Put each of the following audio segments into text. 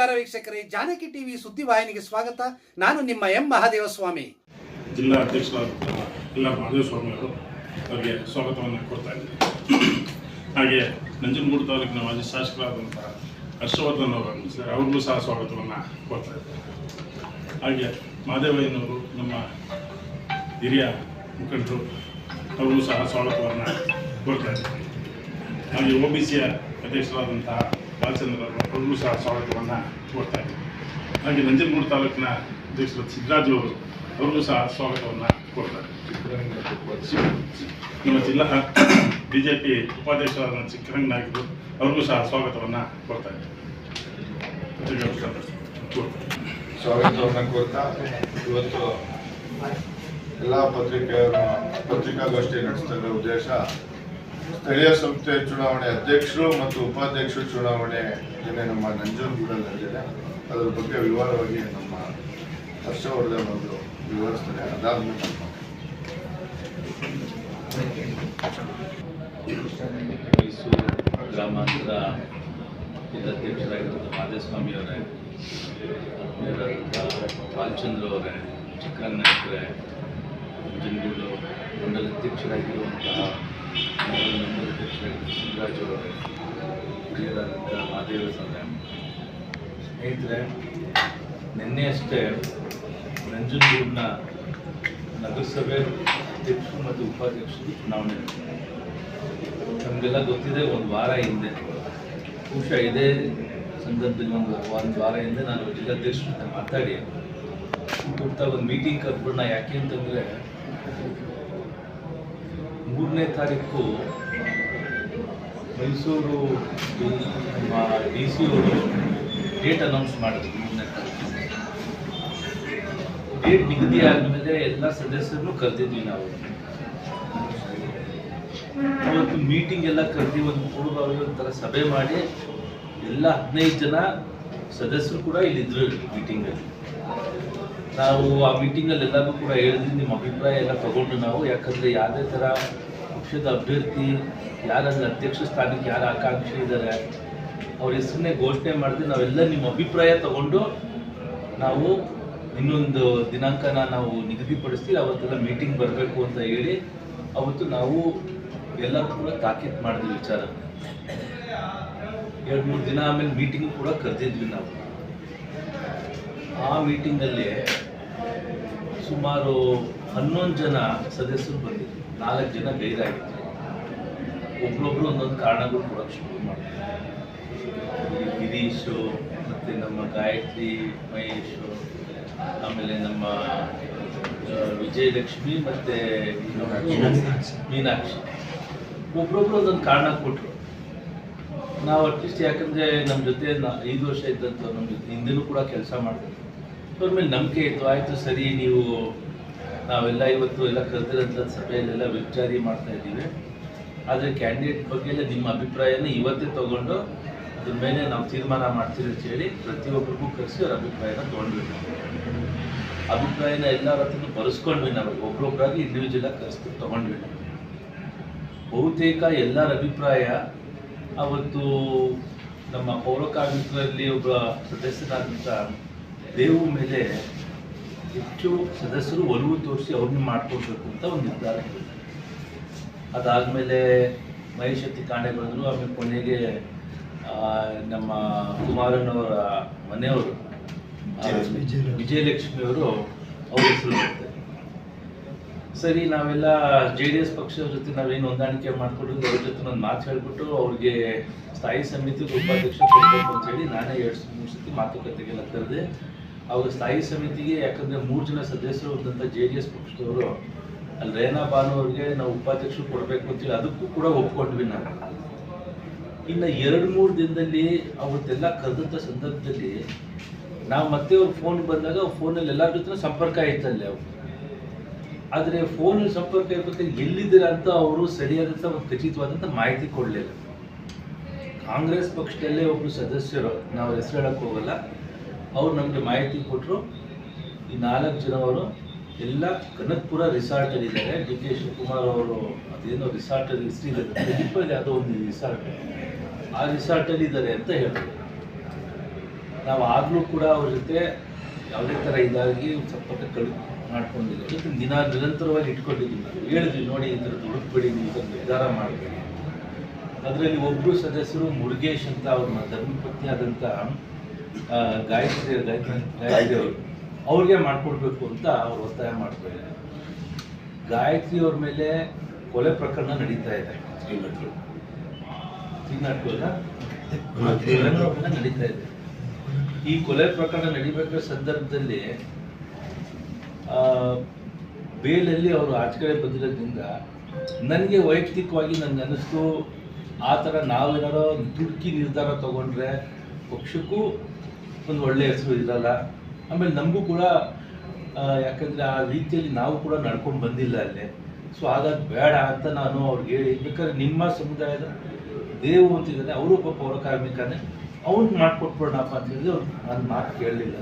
ನಮಸ್ಕಾರ ವೀಕ್ಷಕರೇ, ಜಾನಕಿ ಟಿವಿ ಸುದ್ದಿವಾಹಿನಿಗೆ ಸ್ವಾಗತ. ನಾನು ನಿಮ್ಮ ಎಂ ಮಹಾದೇವ ಸ್ವಾಮಿ ಜಿಲ್ಲಾ ಅಧ್ಯಕ್ಷರಾದಂತಹ ಎಲ್ಲ ಮಹದೇವ ಸ್ವಾಮಿ ಅವರು ಅವರಿಗೆ ಸ್ವಾಗತವನ್ನು ಕೊಡ್ತಾ ಇದ್ದೀನಿ. ಹಾಗೆ ನಂಜನಗೂಡು ತಾಲೂಕಿನ ಮಾಜಿ ಶಾಸಕರಾದಂತಹ ಹರ್ಷವರ್ಧನ್ ಅವರು ಸರ್ ಅವ್ರಿಗೂ ಸಹ ಸ್ವಾಗತವನ್ನು ಕೊಡ್ತಾ ಇದ್ದಾರೆ ಹಾಗೆ ಮಹದೇವಯ್ಯನವರು ನಮ್ಮ ಹಿರಿಯ ಮುಖಂಡರು, ಅವ್ರಿಗೂ ಸಹ ಸ್ವಾಗತವನ್ನು ಕೊಡ್ತಾ ಇದ್ದಾರೆ ಹಾಗೆ ಒ ಬಿ ಸಿಯ ಅಧ್ಯಕ್ಷರಾದಂತಹ ಬಾಲಚಂದ್ರ ಅವರು ಅವ್ರಿಗೂ ಸಹ ಸ್ವಾಗತವನ್ನು ಕೊಡ್ತಾ ಇದ್ದೀವಿ ಹಾಗೆ ನಂಜನಗೂಡು ತಾಲೂಕಿನ ಅಧ್ಯಕ್ಷರು ಸಿದ್ದರಾಜು ಅವರು ಅವ್ರಿಗೂ ಸಹ ಸ್ವಾಗತವನ್ನು ಕೊಡ್ತಾರೆ ನಮ್ಮ ಜಿಲ್ಲಾ ಬಿ ಜೆ ಪಿ ಉಪಾಧ್ಯಕ್ಷರಾದ ಚಿಕ್ಕರಂಗ ನಾಯಕರು ಅವ್ರಿಗೂ ಸಹ ಸ್ವಾಗತವನ್ನು ಕೊಡ್ತಾ ಸ್ವಾಗತವನ್ನು ಕೋರ್ತಾ ಇವತ್ತು ಎಲ್ಲ ಪತ್ರಿಕೆಯನ್ನು ಪತ್ರಿಕಾಗೋಷ್ಠಿ ನಡೆಸ್ತಾ ಇರೋ ಉದ್ದೇಶ ಸ್ಥಳೀಯ ಸಂಸ್ಥೆ ಚುನಾವಣೆ ಅಧ್ಯಕ್ಷರು ಮತ್ತು ಉಪಾಧ್ಯಕ್ಷರು ಚುನಾವಣೆ ಏನೇ ನಮ್ಮ ನಂಜನಗೂಡಲ್ಲಿ ಅದರ ಬಗ್ಗೆ ವಿವರವಾಗಿ ನಮ್ಮ ಹರ್ಷವರ್ಧನ್ ಅವರು ವಿವರಿಸ್ತಾರೆ. ನಮ್ಮ ಮೈಸೂರು ಗ್ರಾಮಾಂತರ ಜಿಲ್ಲಾಧ್ಯಕ್ಷರಾಗಿರುವಂಥ ಮಾಧೇಸ್ವಾಮಿ ಅವರೇ ಬಾಲಚಂದ್ರ ಅವರೇ ಚಿಕ್ಕನಾಯಕರೇ ಮಂಡಲ ಮಹಾದೇವ ಸ್ನೇಹಿತರೆ, ನಿನ್ನೆ ಅಷ್ಟೇ ನಂಜನಗೂಡಿನ ನಗರಸಭೆ ಅಧ್ಯಕ್ಷರು ಮತ್ತು ಉಪಾಧ್ಯಕ್ಷರು ಚುನಾವಣೆ. ನಮಗೆಲ್ಲ ಗೊತ್ತಿದೆ, ಒಂದು ವಾರ ಹಿಂದೆ, ಬಹುಶಃ ಇದೇ ಸಂದರ್ಭದಲ್ಲಿ ಒಂದು ಒಂದು ವಾರ ಹಿಂದೆ ನಾನು ಜಿಲ್ಲಾಧ್ಯಕ್ಷರ ಮಾತಾಡಿ ಕೊಡ್ತಾ ಒಂದು ಮೀಟಿಂಗ್ ಕರ್ಬಿಡೋಣ ಯಾಕೆ ಅಂತಂದರೆ ಮೂರನೇ ತಾರೀಕು ಮೈಸೂರು ನಮ್ಮ ಡಿ ಸಿ ಅವರು ಡೇಟ್ ಅನೌನ್ಸ್ ಮಾಡಿದ್ರು ಮೂರನೇ ತಾರೀಕು. ಡೇಟ್ ನಿಗದಿ ಆದಮೇಲೆ ಎಲ್ಲ ಸದಸ್ಯರನ್ನು ಕರೆದಿದ್ವಿ ನಾವು. ಅವತ್ತು ಮೀಟಿಂಗ್ ಎಲ್ಲ ಕರೆದಿ ಒಂದು ಪೂರ್ವ ಒಂಥರ ಸಭೆ ಮಾಡಿ ಎಲ್ಲ ಹದಿನೈದು ಜನ ಸದಸ್ಯರು ಕೂಡ ಇಲ್ಲಿದ್ರು ಮೀಟಿಂಗಲ್ಲಿ ನಾವು ಆ ಮೀಟಿಂಗಲ್ಲಿ ಎಲ್ಲರೂ ಕೂಡ ಹೇಳಿದ್ವಿ, ನಿಮ್ಮ ಅಭಿಪ್ರಾಯ ಎಲ್ಲ ತಗೊಂಡು ನಾವು. ಯಾಕಂದರೆ ಯಾವುದೇ ಥರ ಪಕ್ಷದ ಅಭ್ಯರ್ಥಿ ಯಾರಲ್ಲಿ ಅಧ್ಯಕ್ಷ ಸ್ಥಾನಕ್ಕೆ ಯಾರು ಆಕಾಂಕ್ಷಿ ಇದ್ದಾರೆ ಅವ್ರ ಹೆಸರನ್ನೇ ಘೋಷಣೆ ಮಾಡಿದ್ರೆ ನಾವೆಲ್ಲ ನಿಮ್ಮ ಅಭಿಪ್ರಾಯ ತಗೊಂಡು ನಾವು ಇನ್ನೊಂದು ದಿನಾಂಕನ ನಾವು ನಿಗದಿಪಡಿಸ್ತೀವಿ, ಅವತ್ತೆಲ್ಲ ಮೀಟಿಂಗ್ ಬರಬೇಕು ಅಂತ ಹೇಳಿ ಅವತ್ತು ನಾವು ಎಲ್ಲರೂ ಕೂಡ ತಾಕೀತ್ ಮಾಡಿದ್ವಿ ವಿಚಾರ. ಎರಡು ಮೂರು ದಿನ ಆಮೇಲೆ ಮೀಟಿಂಗ್ ಕೂಡ ಕರೆದಿದ್ವಿ ನಾವು. ಆ ಮೀಟಿಂಗಲ್ಲಿ ಸುಮಾರು ಹನ್ನೊಂದು ಜನ ಸದಸ್ಯರು ಬಂದಿದ್ರು. ನಾಲ್ಕು ಜನ ಗೈರಾಗಿದ್ರು. ಒಬ್ರೊಬ್ರು ಒಂದೊಂದು ಕಾರಣಗಳು ಕೊಡೋಕ್ಕೆ ಶುರು ಮಾಡಿದ್ರು ಈ ಗಿರೀಶು ಮತ್ತು ನಮ್ಮ ಗಾಯತ್ರಿ ಮಹೇಶು ಆಮೇಲೆ ನಮ್ಮ ವಿಜಯಲಕ್ಷ್ಮಿ ಮತ್ತು ಮೀನಾಕ್ಷಿ. ಒಬ್ರೊಬ್ರು ಒಂದೊಂದು ಕಾರಣ ಕೊಟ್ಟರು ನಾವು ಅಟ್ಲೀಸ್ಟ್ ಯಾಕಂದರೆ ನಮ್ಮ ಜೊತೆ ನಾ ಐದು ವರ್ಷ ಇದ್ದಂಥ ನಮ್ಮ ಜೊತೆ ಹಿಂದೆನೂ ಕೂಡ ಕೆಲಸ ಮಾಡ್ತೀವಿ ಅವ್ರ ಮೇಲೆ ನಂಬಿಕೆ ಇತ್ತು ಆಯಿತು ಸರಿ ನೀವು ನಾವೆಲ್ಲ ಇವತ್ತು ಎಲ್ಲ ಕರೆದಿರೋಂಥ ಸಭೆಯಲ್ಲೆಲ್ಲ ವಿಚಾರಿ ಮಾಡ್ತಾ ಇದ್ದೀವಿ. ಆದರೆ ಕ್ಯಾಂಡಿಡೇಟ್ ಬಗ್ಗೆ ನಿಮ್ಮ ಅಭಿಪ್ರಾಯನ ಇವತ್ತೇ ತಗೊಂಡು ಅದ್ರ ಮೇಲೆ ನಾವು ತೀರ್ಮಾನ ಮಾಡ್ತೀವಿ ಅಂತ ಹೇಳಿ ಪ್ರತಿಯೊಬ್ಬರಿಗೂ ಕರೆಸಿ ಅವ್ರ ಅಭಿಪ್ರಾಯನ ತೊಗೊಂಡ್ವಿ ನಾವು ಅಭಿಪ್ರಾಯನ ಎಲ್ಲರ ಹತ್ರನೂ ಬರೆಸ್ಕೊಂಡ್ವಿ ನಾವು. ಒಬ್ರೊಬ್ಬರಾಗಿ ಇಂಡಿವಿಜುವಲ್ ಆಗಿ ಕರೆಸ್ಬಿಟ್ಟು ತೊಗೊಂಡ್ವಿ. ಬಹುತೇಕ ಎಲ್ಲರ ಅಭಿಪ್ರಾಯ ಅವತ್ತು ನಮ್ಮ ಪೌರ ಕಾರ್ಮಿಕರಲ್ಲಿ ಒಬ್ಬ ಸದಸ್ಯರಾದಂಥ ದೇವು ಮೇಲೆ ಹೆಚ್ಚು ಸದಸ್ಯರು ಒಲವು ತೋರಿಸಿ ಅವ್ರನ್ನ ಮಾಡ್ಕೊಳ್ಬೇಕು ಅಂತ ಒಂದು ನಿರ್ಧಾರ ಅದಾದಮೇಲೆ ಮಹೇಶ್ ಅತ್ತಿ ಕಾಣೆ ಬಂದರು ಆಮೇಲೆ ಕೊನೆಗೆ ನಮ್ಮ ಕುಮಾರನವರ ಮನೆಯವರು ವಿಜಯಲಕ್ಷ್ಮಿಯವರು ವಿಜಯಲಕ್ಷ್ಮಿ. ಅವರು ಅವ್ರ ಹೆಸರು ಸರಿ ನಾವೆಲ್ಲ ಜೆ ಡಿ ಎಸ್ ಪಕ್ಷದ ಜೊತೆ ನಾವೇನು ಹೊಂದಾಣಿಕೆ ಮಾಡ್ಕೊಂಡಿದ್ವಿ ಅವ್ರ ಜೊತೆ ಒಂದು ಮಾತು ಹೇಳ್ಬಿಟ್ಟು ಅವ್ರಿಗೆ ಸ್ಥಾಯಿ ಸಮಿತಿ ಉಪಾಧ್ಯಕ್ಷ ಕೊಡಬೇಕು ಅಂತ ಹೇಳಿ ನಾನೇ ಎರಡು ಮೂರು ಸತಿ ಮಾತುಕತೆಗೆಲ್ಲ ಕರೆದೆ ಅವಾಗ ಸ್ಥಾಯಿ ಸಮಿತಿಗೆ, ಯಾಕಂದರೆ ಮೂರು ಜನ ಸದಸ್ಯರು ಇದ್ದಂಥ ಜೆ ಡಿ ಎಸ್ ಪಕ್ಷದವರು, ಅಲ್ಲಿ ರೇನಾ ಬಾನು ಅವ್ರಿಗೆ ನಾವು ಉಪಾಧ್ಯಕ್ಷರು ಕೊಡಬೇಕು ಅಂತೇಳಿ ಅದಕ್ಕೂ ಕೂಡ ಒಪ್ಕೊಂಡ್ವಿ ನಾವು. ಇನ್ನು ಎರಡು ಮೂರು ದಿನದಲ್ಲಿ ಅವತ್ತೆಲ್ಲ ಕರೆದಂಥ ಸಂದರ್ಭದಲ್ಲಿ ನಾವು ಮತ್ತೆ ಅವ್ರ ಫೋನ್ ಬಂದಾಗ ಫೋನಲ್ಲಿ ಎಲ್ಲರ ಜೊತೆ ಸಂಪರ್ಕ ಇತ್ತಲ್ಲಿ ಅವ್ರು. ಆದರೆ ಫೋನಲ್ಲಿ ಸಂಪರ್ಕ ಇರ್ಬೇಕಾದ್ರೆ ಎಲ್ಲಿದ್ದೀರ ಅಂತ ಅವರು ಸರಿಯಾದಂಥ ಒಂದು ಖಚಿತವಾದಂಥ ಮಾಹಿತಿ ಕೊಡಲಿಲ್ಲ. ಕಾಂಗ್ರೆಸ್ ಪಕ್ಷದಲ್ಲೇ ಒಬ್ಬರು ಸದಸ್ಯರು, ನಾವು ಹೆಸರು ಹೇಳಕ್ಕೆ ಹೋಗಲ್ಲ. ಅವ್ರು ನಮಗೆ ಮಾಹಿತಿ ಕೊಟ್ಟರು ಈ ನಾಲ್ಕು ಜನವರು ಎಲ್ಲ ಕನಕ್ಪುರ ರಿಸಾರ್ಟಲ್ಲಿ ಇದ್ದಾರೆ. ಡಿ ಕೆ ಶಿವಕುಮಾರ್ ಅವರು ಅದೇನೋ ರಿಸಾರ್ಟಲ್ಲಿ ಹೆಸರು ಇದೆ ಪ್ರದೀಪಲ್ಲಿ ಯಾವುದೋ ಒಂದು ರಿಸಾರ್ಟ್ ಆ ರಿಸಾರ್ಟಲ್ಲಿ ಇದ್ದಾರೆ ಅಂತ ಹೇಳಿದ್ರು ನಾವು ಆಗಲೂ ಕೂಡ ಅವ್ರ ಜೊತೆ ಯಾವುದೇ ಥರ ಇದಾಗಿ ಸ್ವಲ್ಪ ಕಳು ಮಾಡ್ಕೊಂಡಿಲ್ಲ ಜೊತೆ ದಿನ ನಿರಂತರವಾಗಿ ಇಟ್ಕೊಂಡಿದ್ದೀವಿ ನಾವು. ಹೇಳಿದ್ವಿ, ನೋಡಿ, ಈ ಥರ ಹುಡುಕ್ಬೇಡಿ ನೀವು ಈ ನಿರ್ಧಾರ ಮಾಡಬೇಡಿ. ಅದರಲ್ಲಿ ಒಬ್ಬರು ಸದಸ್ಯರು ಮುರುಗೇಶ್ ಅಂತ ಅವ್ರನ್ನ ಧರ್ಮಪತ್ನಿ ಆದಂಥ ಗಾಯತ್ರಿ ಗಾಯತ್ರಿ ಗಾಯತ್ರಿ ಅವರು ಅವ್ರಿಗೆ ಮಾಡಿಕೊಡ್ಬೇಕು ಅಂತ ಅವ್ರು ಒತ್ತಾಯ ಮಾಡ್ತಾರೆ ಗಾಯತ್ರಿ ಅವ್ರ ಮೇಲೆ ಕೊಲೆ ಪ್ರಕರಣ ನಡೀತಾ ಇದೆ. ಕೊಲೆ ಪ್ರಕರಣ ನಡೀತಾ ಇದೆ. ಈ ಕೊಲೆ ಪ್ರಕರಣ ನಡಿಬೇಕಾದ ಸಂದರ್ಭದಲ್ಲಿ ಆ, ಬೇಲಲ್ಲಿ ಅವರು ಆಚೆ ಕಡೆ ಬಂದಿರೋದ್ರಿಂದ ನನಗೆ ವೈಯಕ್ತಿಕವಾಗಿ ನನಗೆ ಅನಿಸ್ತು ಆ ಥರ ನಾವೇನಾರೋ ದುಡುಕಿ ನಿರ್ಧಾರ ತಗೊಂಡ್ರೆ ಪಕ್ಷಕ್ಕೂ ಒಂದು ಒಳ್ಳೆಯ ಹೆಸರು ಇರಲ್ಲ. ಆಮೇಲೆ ನಮಗೂ ಕೂಡ ಯಾಕಂದರೆ ಆ ರೀತಿಯಲ್ಲಿ ನಾವು ಕೂಡ ನಡ್ಕೊಂಡು ಬಂದಿಲ್ಲ ಅಲ್ಲಿ. ಸೊ ಹಾಗಾಗಿ ಬೇಡ ಅಂತ ನಾನು ಅವ್ರಿಗೆ ಹೇಳಿ ಬೇಕಾದ್ರೆ ನಿಮ್ಮ ಸಮುದಾಯದ ದೇವು ಅಂತಿದ್ದಾನೆ ಅವರು ಪಾಪ ಪೌರ ಕಾರ್ಮಿಕನೇ ಅವ್ನಿಗೆ ಮಾಡ್ಕೊಟ್ಬಿಡೋಣಪ್ಪ ಅಂತ ಹೇಳಿದ್ರೆ ಅವ್ರು ನಾನು ಮಾತು ಕೇಳಲಿಲ್ಲ.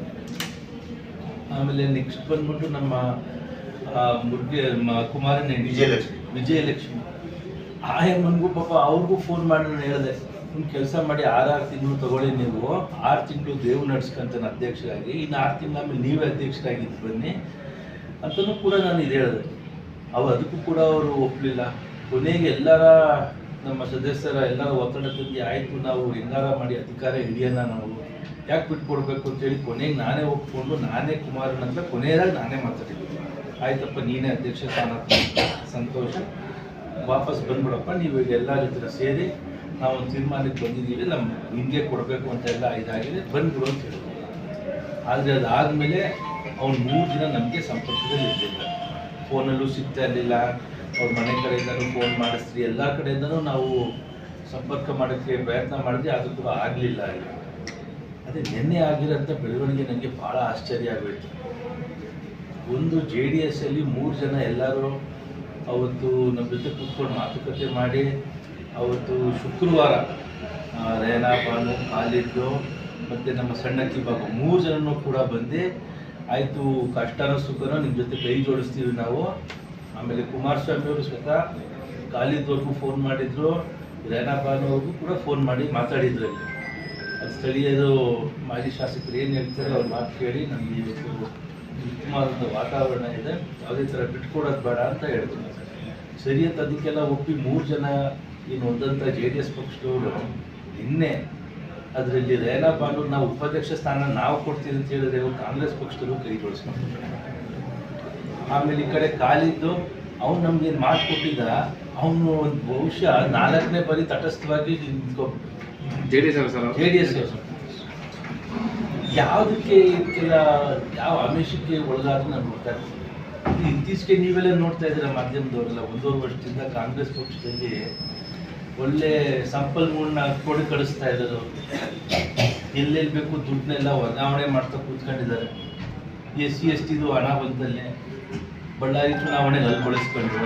ಆಮೇಲೆ ನೆಕ್ಸ್ಟ್ ಬಂದ್ಬಿಟ್ಟು ನಮ್ಮ ಆ, ಕುಮಾರನೇ ವಿಜಯಲಕ್ಷ್ಮಿ. ವಿಜಯಲಕ್ಷ್ಮಿ. ಆ ಹೆಣ್ಣನ್ಗೂ ಪಾಪ ಅವ್ರಿಗೂ ಫೋನ್ ಮಾಡಿ ನಾನು ಹೇಳಿದೆ. ಒಂದು ಕೆಲಸ ಮಾಡಿ ಆರಾರು ತಿಂಗಳು ತಗೊಳ್ಳಿ ನೀವು. ಆರು ತಿಂಗಳು ದೇವ್ ನಡ್ಸ್ಕೊಂತಾನೆ ಅಧ್ಯಕ್ಷರಾಗಿ, ಇನ್ನು ಆರು ತಿಂಗಳ ಆಮೇಲೆ ನೀವೇ ಅಧ್ಯಕ್ಷರಾಗಿದ್ದು ಬನ್ನಿ ಅಂತಲೂ ಕೂಡ ನಾನು ಇದು ಹೇಳಿದೆ. ಅವ ಅದಕ್ಕೂ ಕೂಡ ಅವರು ಒಪ್ಪಲಿಲ್ಲ ಕೊನೆಗೆ ಎಲ್ಲರ ನಮ್ಮ ಸದಸ್ಯರ ಎಲ್ಲರ ಒತ್ತಡ ತಂದು ಆಯಿತು, ನಾವು ಹೆಂಗಾರ ಮಾಡಿ ಅಧಿಕಾರ ಹಿಡಿಯೋಣ ನಾವು. ಯಾಕೆ ಬಿಟ್ಕೊಡ್ಬೇಕು ಅಂತೇಳಿ ಕೊನೆಗೆ ನಾನೇ ಒಪ್ಕೊಂಡು ನಾನೇ ಕುಮಾರನ ಅಂತ ಕೊನೆಯದಾಗಿ ನಾನೇ ಮಾತಾಡಿದ್ದೆ. ಆಯ್ತಪ್ಪ, ನೀನೇ ಅಧ್ಯಕ್ಷ ಸ್ಥಾನ ಸಂತೋಷ. ವಾಪಸ್ ಬಂದ್ಬಿಡಪ್ಪ, ನೀವು ಈಗ ಎಲ್ಲರ ಹತ್ರ ಸೇರಿ ನಾವು ತೀರ್ಮಾನಕ್ಕೆ ಬಂದಿದ್ದೀವಿ ನಮ್ಮ ಹಿಂದೆ ಕೊಡಬೇಕು ಅಂತ ಎಲ್ಲ ಇದಾಗಿದೆ, ಬಂದ್ಬಿಡು ಅಂತ ಹೇಳಿದ್ರು. ಆದರೆ ಅದಾದಮೇಲೆ ಅವ್ನು ಮೂರು ದಿನ ನಮಗೆ ಸಂಪರ್ಕದಲ್ಲಿ ಇರಲಿಲ್ಲ. ಫೋನಲ್ಲೂ ಸಿಗ್ತಾ ಇರಲಿಲ್ಲ. ಅವ್ರ ಮನೆ ಕಡೆಯಿಂದನೂ ಫೋನ್ ಮಾಡಿಸ್ರಿ, ಎಲ್ಲ ಕಡೆಯಿಂದನೂ ನಾವು ಸಂಪರ್ಕ ಮಾಡೋಕ್ಕೆ ಪ್ರಯತ್ನ ಮಾಡಿದ್ವಿ ಅದು ಕೂಡ ಆಗಲಿಲ್ಲ ಅಲ್ಲಿ. ಅದೇ ನಿನ್ನೆ ಆಗಿರೋಂಥ ಬೆಳವಣಿಗೆ ನನಗೆ ಭಾಳ ಆಶ್ಚರ್ಯ ಆಗೋಯ್ತು. ಒಂದು ಜೆ ಡಿ ಎಸ್ಸಲ್ಲಿ ಮೂರು ಜನ ಎಲ್ಲರೂ ಅವತ್ತು ನಮ್ಮ ಜೊತೆ ಕೂತ್ಕೊಂಡು ಮಾತುಕತೆ ಮಾಡಿ ಅವತ್ತು ಶುಕ್ರವಾರ ರೇನಾ ಬಾನು ಖಾಲಿದ್ದು ಮತ್ತು ನಮ್ಮ ಸಣ್ಣಕ್ಕಿ ಬಾಬು, ಮೂರು ಜನನೂ ಕೂಡ ಬಂದು ಆಯಿತು ಕಷ್ಟನೋ ಸುಖನೋ ನಿಮ್ಮ ಜೊತೆ ಕೈ ಜೋಡಿಸ್ತೀವಿ ನಾವು. ಆಮೇಲೆ ಕುಮಾರಸ್ವಾಮಿಯವರು ಸ್ವತಃ ಕಾಲಿದ್ದವರೆಗೂ ಫೋನ್ ಮಾಡಿದ್ರು, ರೇನಾ ಬಾನುವರೆಗೂ ಕೂಡ ಫೋನ್ ಮಾಡಿ ಮಾತಾಡಿದ್ರು ಅಲ್ಲಿ. ಅದು ಸ್ಥಳೀಯರು ಮಾಜಿ ಶಾಸಕರು ಏನು ಹೇಳ್ತಾರೆ ಅವ್ರ ಮಾತು ಕೇಳಿ ನಮಗೆ ಇವತ್ತು ಉತ್ತಮವಾದ ವಾತಾವರಣ ಇದೆ. ಯಾವುದೇ ಥರ ಬಿಟ್ಕೊಡೋದು ಬೇಡ ಅಂತ ಹೇಳ್ತೀನಿ ಸರಿ ಅದಕ್ಕೆಲ್ಲ ಒಪ್ಪಿ ಮೂರು ಜನ ಏನು ಒಂದಂಥ ಜೆ ಡಿ ಎಸ್ ಪಕ್ಷದವರು ನಿನ್ನೆ ಅದರಲ್ಲಿ ರೇನಾ ಬಾನು ನಾವು ಉಪಾಧ್ಯಕ್ಷ ಸ್ಥಾನ ನಾವು ಕೊಡ್ತೀವಿ ಅಂತ ಹೇಳಿದ್ರೆ ಇವರು ಕಾಂಗ್ರೆಸ್ ಪಕ್ಷದವರು ಕೈ ಜೋಡಿಸ್ಕೊಂಡು ಆಮೇಲೆ ಈ ಕಡೆ ಕಾಲಿದ್ದು ಅವ್ನು ನಮ್ಗೇನು ಮಾತು ಕೊಟ್ಟಿದ್ದ ಅವನು ಒಂದು ಬಹುಶಃ ನಾಲ್ಕನೇ ಬಾರಿ ತಟಸ್ಥವಾಗಿ J D S J D S ಯಾವುದಕ್ಕೆ ಇದಕ್ಕೆಲ್ಲ ಯಾವ ಅಮಿಷಕ್ಕೆ ಒಳಗಾದ್ರು ನಾನು ನೋಡ್ತಾ ಇರ್ತೀನಿ. ಇತ್ತೀಚೆಗೆ ನೀವೆಲ್ಲ ನೋಡ್ತಾ ಇದ್ದೀರಾ ಮಾಧ್ಯಮದವರೆಲ್ಲ ಒಂದೂವರೆ ವರ್ಷದಿಂದ ಕಾಂಗ್ರೆಸ್ ಪಕ್ಷದಲ್ಲಿ ಒಳ್ಳೆ ಸಂಪನ್ಮೂಲನ ಕೊಡಿ ಕಳಿಸ್ತಾ ಇದ್ದಾರೆ ಎಲ್ಲೆಲ್ಲಿ ಬೇಕು ದುಡ್ಡನ್ನೆಲ್ಲ ವರ್ಗಾವಣೆ ಮಾಡ್ತಾ ಕೂತ್ಕೊಂಡಿದ್ದಾರೆ. ಎಸ್ ಸಿ, ಎಸ್ ಟಿದು ಹಣ ಬಂದಲ್ಲಿ ಬಳ್ಳಾರಿ ಚುನಾವಣೆಗೆ ಅಲ್ಲಿ ಬಳಸ್ಕೊಂಡ್ರು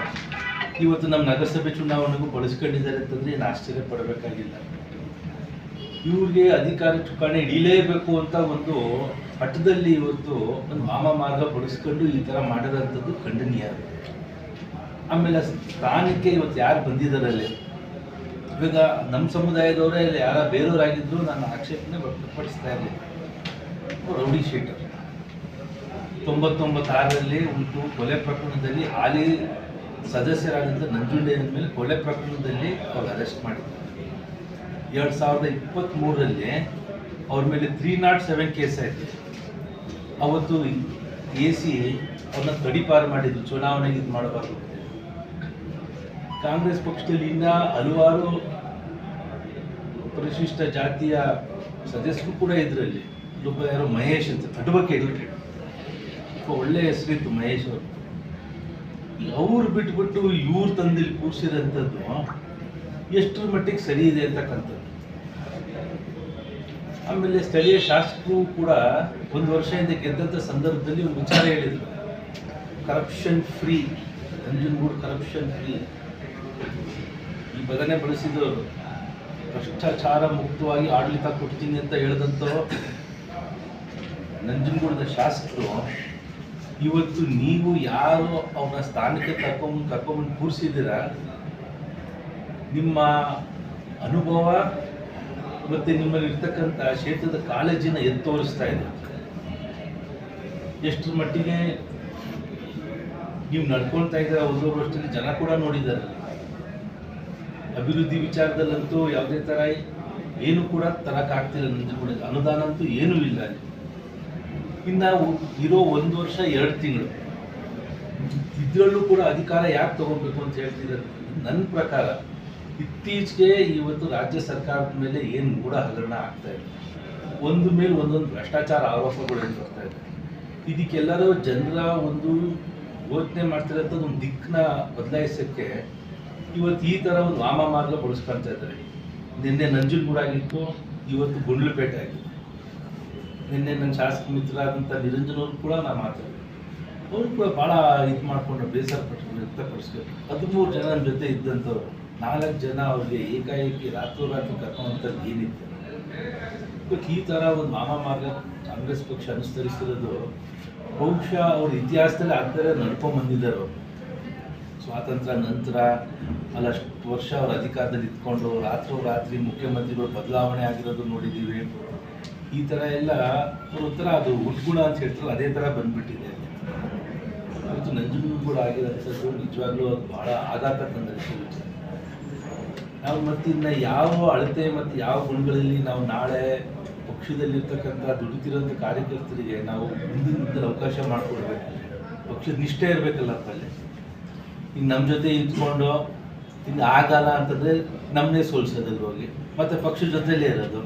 ಇವತ್ತು ನಮ್ಮ ನಗರಸಭೆ ಚುನಾವಣೆಗೂ ಬಳಸ್ಕೊಂಡಿದ್ದಾರೆ ಅಂತಂದರೆ ಏನು ಆಶ್ಚರ್ಯ ಪಡಬೇಕಾಗಿಲ್ಲ. ಇವ್ರಿಗೆ ಅಧಿಕಾರ ಚುಕ್ಕಾಣಿ ಹಿಡಿಲೇಬೇಕು ಅಂತ ಒಂದು ಹಠದಲ್ಲಿ ಇವತ್ತು ಒಂದು ವಾಮ ಮಾರ್ಗ ಬಳಸ್ಕೊಂಡು ಈ ಥರ ಮಾಡಿರೋಂಥದ್ದು ಖಂಡನೀಯ. ಆಮೇಲೆ ಸ್ಥಾನಕ್ಕೆ ಇವತ್ತು ಯಾರು ಬಂದಿದ್ದಾರೆ ಅಲ್ಲಿ? ಇವಾಗ ನಮ್ಮ ಸಮುದಾಯದವರೇ ಇಲ್ಲಿ ಯಾರ ಬೇರೆಯವರಾಗಿದ್ರು ನಾನು ಆಕ್ಷೇಪಣೆ ವ್ಯಕ್ತಪಡಿಸ್ತಾ ಇರಲಿಲ್ಲ. ರೌಡಿ ಶೀಟರ್ ತೊಂಬತ್ತೊಂಬತ್ತಾರರಲ್ಲಿ ಉಂಟು ಕೊಲೆ ಪ್ರಕರಣದಲ್ಲಿ ಹಾಲಿ ಸದಸ್ಯರಾದಂಥ ನಂಜುಂಡಯ್ಯನ ಮೇಲೆ ಕೊಲೆ ಪ್ರಕರಣದಲ್ಲಿ ಅವ್ರು ಅರೆಸ್ಟ್ ಮಾಡಿದ್ದಾರೆ ಎರಡು ಸಾವಿರದ ಇಪ್ಪತ್ತ್ಮೂರರಲ್ಲಿ ಅವ್ರ ಮೇಲೆ ತ್ರೀ ನಾಟ್ ಸೆವೆನ್ ಕೇಸ್ ಆಯಿತು. ಅವತ್ತು ಎ ಸಿ ಅವ್ರನ್ನ ತಡಿಪಾರು ಮಾಡಿದ್ರು ಚುನಾವಣೆಗೆ ಇದು ಮಾಡಬಾರ್ದು. ಕಾಂಗ್ರೆಸ್ ಪಕ್ಷದಲ್ಲಿ ಇನ್ನ ಹಲವಾರು ಪರಿಶಿಷ್ಟ ಜಾತಿಯ ಸದಸ್ಯರು ಕೂಡ ಇದರಲ್ಲಿ. ಒಬ್ಬ ಯಾರೋ ಮಹೇಶ್ ಅಂತ ಅಡ್ವೊಕೇಟ್ ಒಳ್ಳೆ ಹೆಸರಿತ್ತು ಮಹೇಶ್ ಅವರು. ಅವ್ರು ಬಿಟ್ಬಿಟ್ಟು ಇವ್ರು ತಂದಿಲ್ಲಿ ಕೂರಿಸಿರೋಂಥದ್ದು ಎಷ್ಟರ ಮಟ್ಟಿಗೆ ಸರಿ ಇದೆ ಅಂತಕ್ಕಂಥದ್ದು. ಆಮೇಲೆ ಸ್ಥಳೀಯ ಶಾಸಕರು ಕೂಡ ಒಂದು ವರ್ಷ ಹಿಂದೆ ಗೆದ್ದಂಥ ಸಂದರ್ಭದಲ್ಲಿ ಒಂದು ವಿಚಾರ ಹೇಳಿದರು. Corruption free Nanjangud corruption free ಈ ಬಳಸಿದ್ದು ಭ್ರಷ್ಟಾಚಾರ ಮುಕ್ತವಾಗಿ ಆಡಳಿತ ಕೊಡ್ತೀನಿ ಅಂತ ಹೇಳಿದಂಥ ನಂಜನಗೂಡದ ಶಾಸಕರು, ಇವತ್ತು ನೀವು ಯಾರು ಅವನ ಸ್ಥಾನಕ್ಕೆ ತಕ್ಕೊಂಡು ಕರ್ಕೊಂಬಂದು ಕೂರಿಸಿದ್ದೀರ? ನಿಮ್ಮ ಅನುಭವ ಮತ್ತು ನಿಮ್ಮಲ್ಲಿರ್ತಕ್ಕಂಥ ಕ್ಷೇತ್ರದ ಕಾಳಜಿನ ಎದ್ದು ತೋರಿಸ್ತಾ ಇದೆ. ಎಷ್ಟು ಮಟ್ಟಿಗೆ ನೀವು ನಡ್ಕೊಳ್ತಾ ಇದ್ದೀರ? ಒಂದೂವರೆ ವರ್ಷದಲ್ಲಿ ಜನ ಕೂಡ ನೋಡಿದ್ದಾರೆ. ಅಭಿವೃದ್ಧಿ ವಿಚಾರದಲ್ಲಂತೂ ಯಾವುದೇ ಥರ ಏನು ಕೂಡ ತರಕ್ಕಾಗ್ತಿಲ್ಲ ನಂಜನಗೂಡ ಅನುದಾನ ಅಂತೂ ಏನೂ ಇಲ್ಲ ಅಲ್ಲಿ. ಇನ್ನು ಇರೋ ಒಂದು ವರ್ಷ ಎರಡು ತಿಂಗಳು. ಇದರಲ್ಲೂ ಕೂಡ ಅಧಿಕಾರ ಯಾಕೆ ತಗೋಬೇಕು ಅಂತ ಹೇಳ್ತಿದ್ದಾರೆ? ನನ್ನ ಪ್ರಕಾರ ಇತ್ತೀಚೆಗೆ ಇವತ್ತು ರಾಜ್ಯ ಸರ್ಕಾರದ ಮೇಲೆ ಏನು ಕೂಡ ಹಗರಣ ಆಗ್ತಾ ಇದೆ ಒಂದು ಮೇಲೆ ಒಂದೊಂದು ಭ್ರಷ್ಟಾಚಾರ ಆರೋಪಗಳು ಏನು ಬರ್ತಾ ಇದೆ. ಇದಕ್ಕೆಲ್ಲರೂ ಜನರ ಒಂದು ಯೋಚನೆ ಮಾಡ್ತಿರೋಂಥದ್ದು ಒಂದು ದಿಕ್ಕನ್ನ ಬದಲಾಯಿಸೋಕ್ಕೆ ಇವತ್ತು ಈ ಥರ ಒಂದು ವಾಮ ಮಾರ್ಗ ಬಳಸ್ಕೊಳ್ತಾ ಇದ್ದಾರೆ. ನಿನ್ನೆ ನಂಜನಗೂಡ ಆಗಿತ್ತು, ಇವತ್ತು ಗುಂಡ್ಲುಪೇಟೆ ಆಗಿತ್ತು. ನಿನ್ನೆ ನನ್ನ ಶಾಸಕ ಮಿತ್ರರಾದಂಥ ನಿರಂಜನವ್ರು ಕೂಡ ನಾನು ಮಾತಾಡಿದೆ. ಅವರು ಕೂಡ ಭಾಳ ಇದು ಮಾಡ್ಕೊಂಡು ಬೇಸರ ಪಟ್ಟು ವ್ಯಕ್ತಪಡಿಸ್ಬೇಕು. ಹದಿಮೂರು ಜನ ಜೊತೆ ಇದ್ದಂಥವ್ರು, ನಾಲ್ಕು ಜನ ಅವ್ರಿಗೆ ಏಕಾಏಕಿ ರಾತ್ರೋರಾತ್ರಿ ಕರ್ಕೊಂಡಂಥದ್ದು ಏನಿತ್ತು? ಇವತ್ತು ಈ ಥರ ಒಂದು ಮಾಮ ಮಾರ್ಗ ಕಾಂಗ್ರೆಸ್ ಪಕ್ಷ ಅನುಸರಿಸಿರೋದು, ಬಹುಶಃ ಅವ್ರ ಇತಿಹಾಸದಲ್ಲಿ ಆ ಥರ ನಡ್ಕೊಂಡ್ ಬಂದಿದ್ದಾರೆ ಅವರು. ಸ್ವಾತಂತ್ರ್ಯ ನಂತರ ಅಲ್ಲಷ್ಟು ವರ್ಷ ಅವ್ರ ಅಧಿಕಾರದಲ್ಲಿ ಇದ್ಕೊಂಡು ರಾತ್ರೋರಾತ್ರಿ ಮುಖ್ಯಮಂತ್ರಿಗಳು ಬದಲಾವಣೆ ಆಗಿರೋದು ನೋಡಿದ್ದೀವಿ. ಈ ಥರ ಎಲ್ಲ ಒಂಥರ ಅದು ಉದ್ಗುಣ ಅಂತ ಹೇಳ್ತಾರಲ್ಲ ಅದೇ ಥರ ಬಂದ್ಬಿಟ್ಟಿದೆ. ಇವತ್ತು ನಂಜನಗೂಡು ಆಗಿರೋಂಥದ್ದು ನಿಜವಾಗ್ಲೂ ಅದು ಭಾಳ ಆಘಾತ ತಂದ ನಾವು ಮತ್ತು ಇನ್ನು ಯಾವ ಅಳತೆ ಮತ್ತು ಯಾವ ಗುಣಗಳಲ್ಲಿ ನಾವು ನಾಳೆ ಪಕ್ಷದಲ್ಲಿರ್ತಕ್ಕಂಥ ದುಡಿತಿರೋಂಥ ಕಾರ್ಯಕರ್ತರಿಗೆ ನಾವು ಮುಂದಿನ ಅವಕಾಶ ಮಾಡಿಕೊಡ್ಬೇಕು. ಪಕ್ಷದ ನಿಷ್ಠೆ ಇರಬೇಕಲ್ಲ ಅಲ್ಲಿ ಇನ್ನು ನಮ್ಮ ಜೊತೆ ಇದ್ಕೊಂಡು ಇನ್ನು ಆಗಲ್ಲ ಅಂತಂದರೆ ನಮ್ಮನ್ನೇ ಸೋಲ್ಸೋದಲ್ಲಿ ಹೋಗಿ ಮತ್ತು ಪಕ್ಷದ ಜೊತೆಲೇ ಇರೋದು.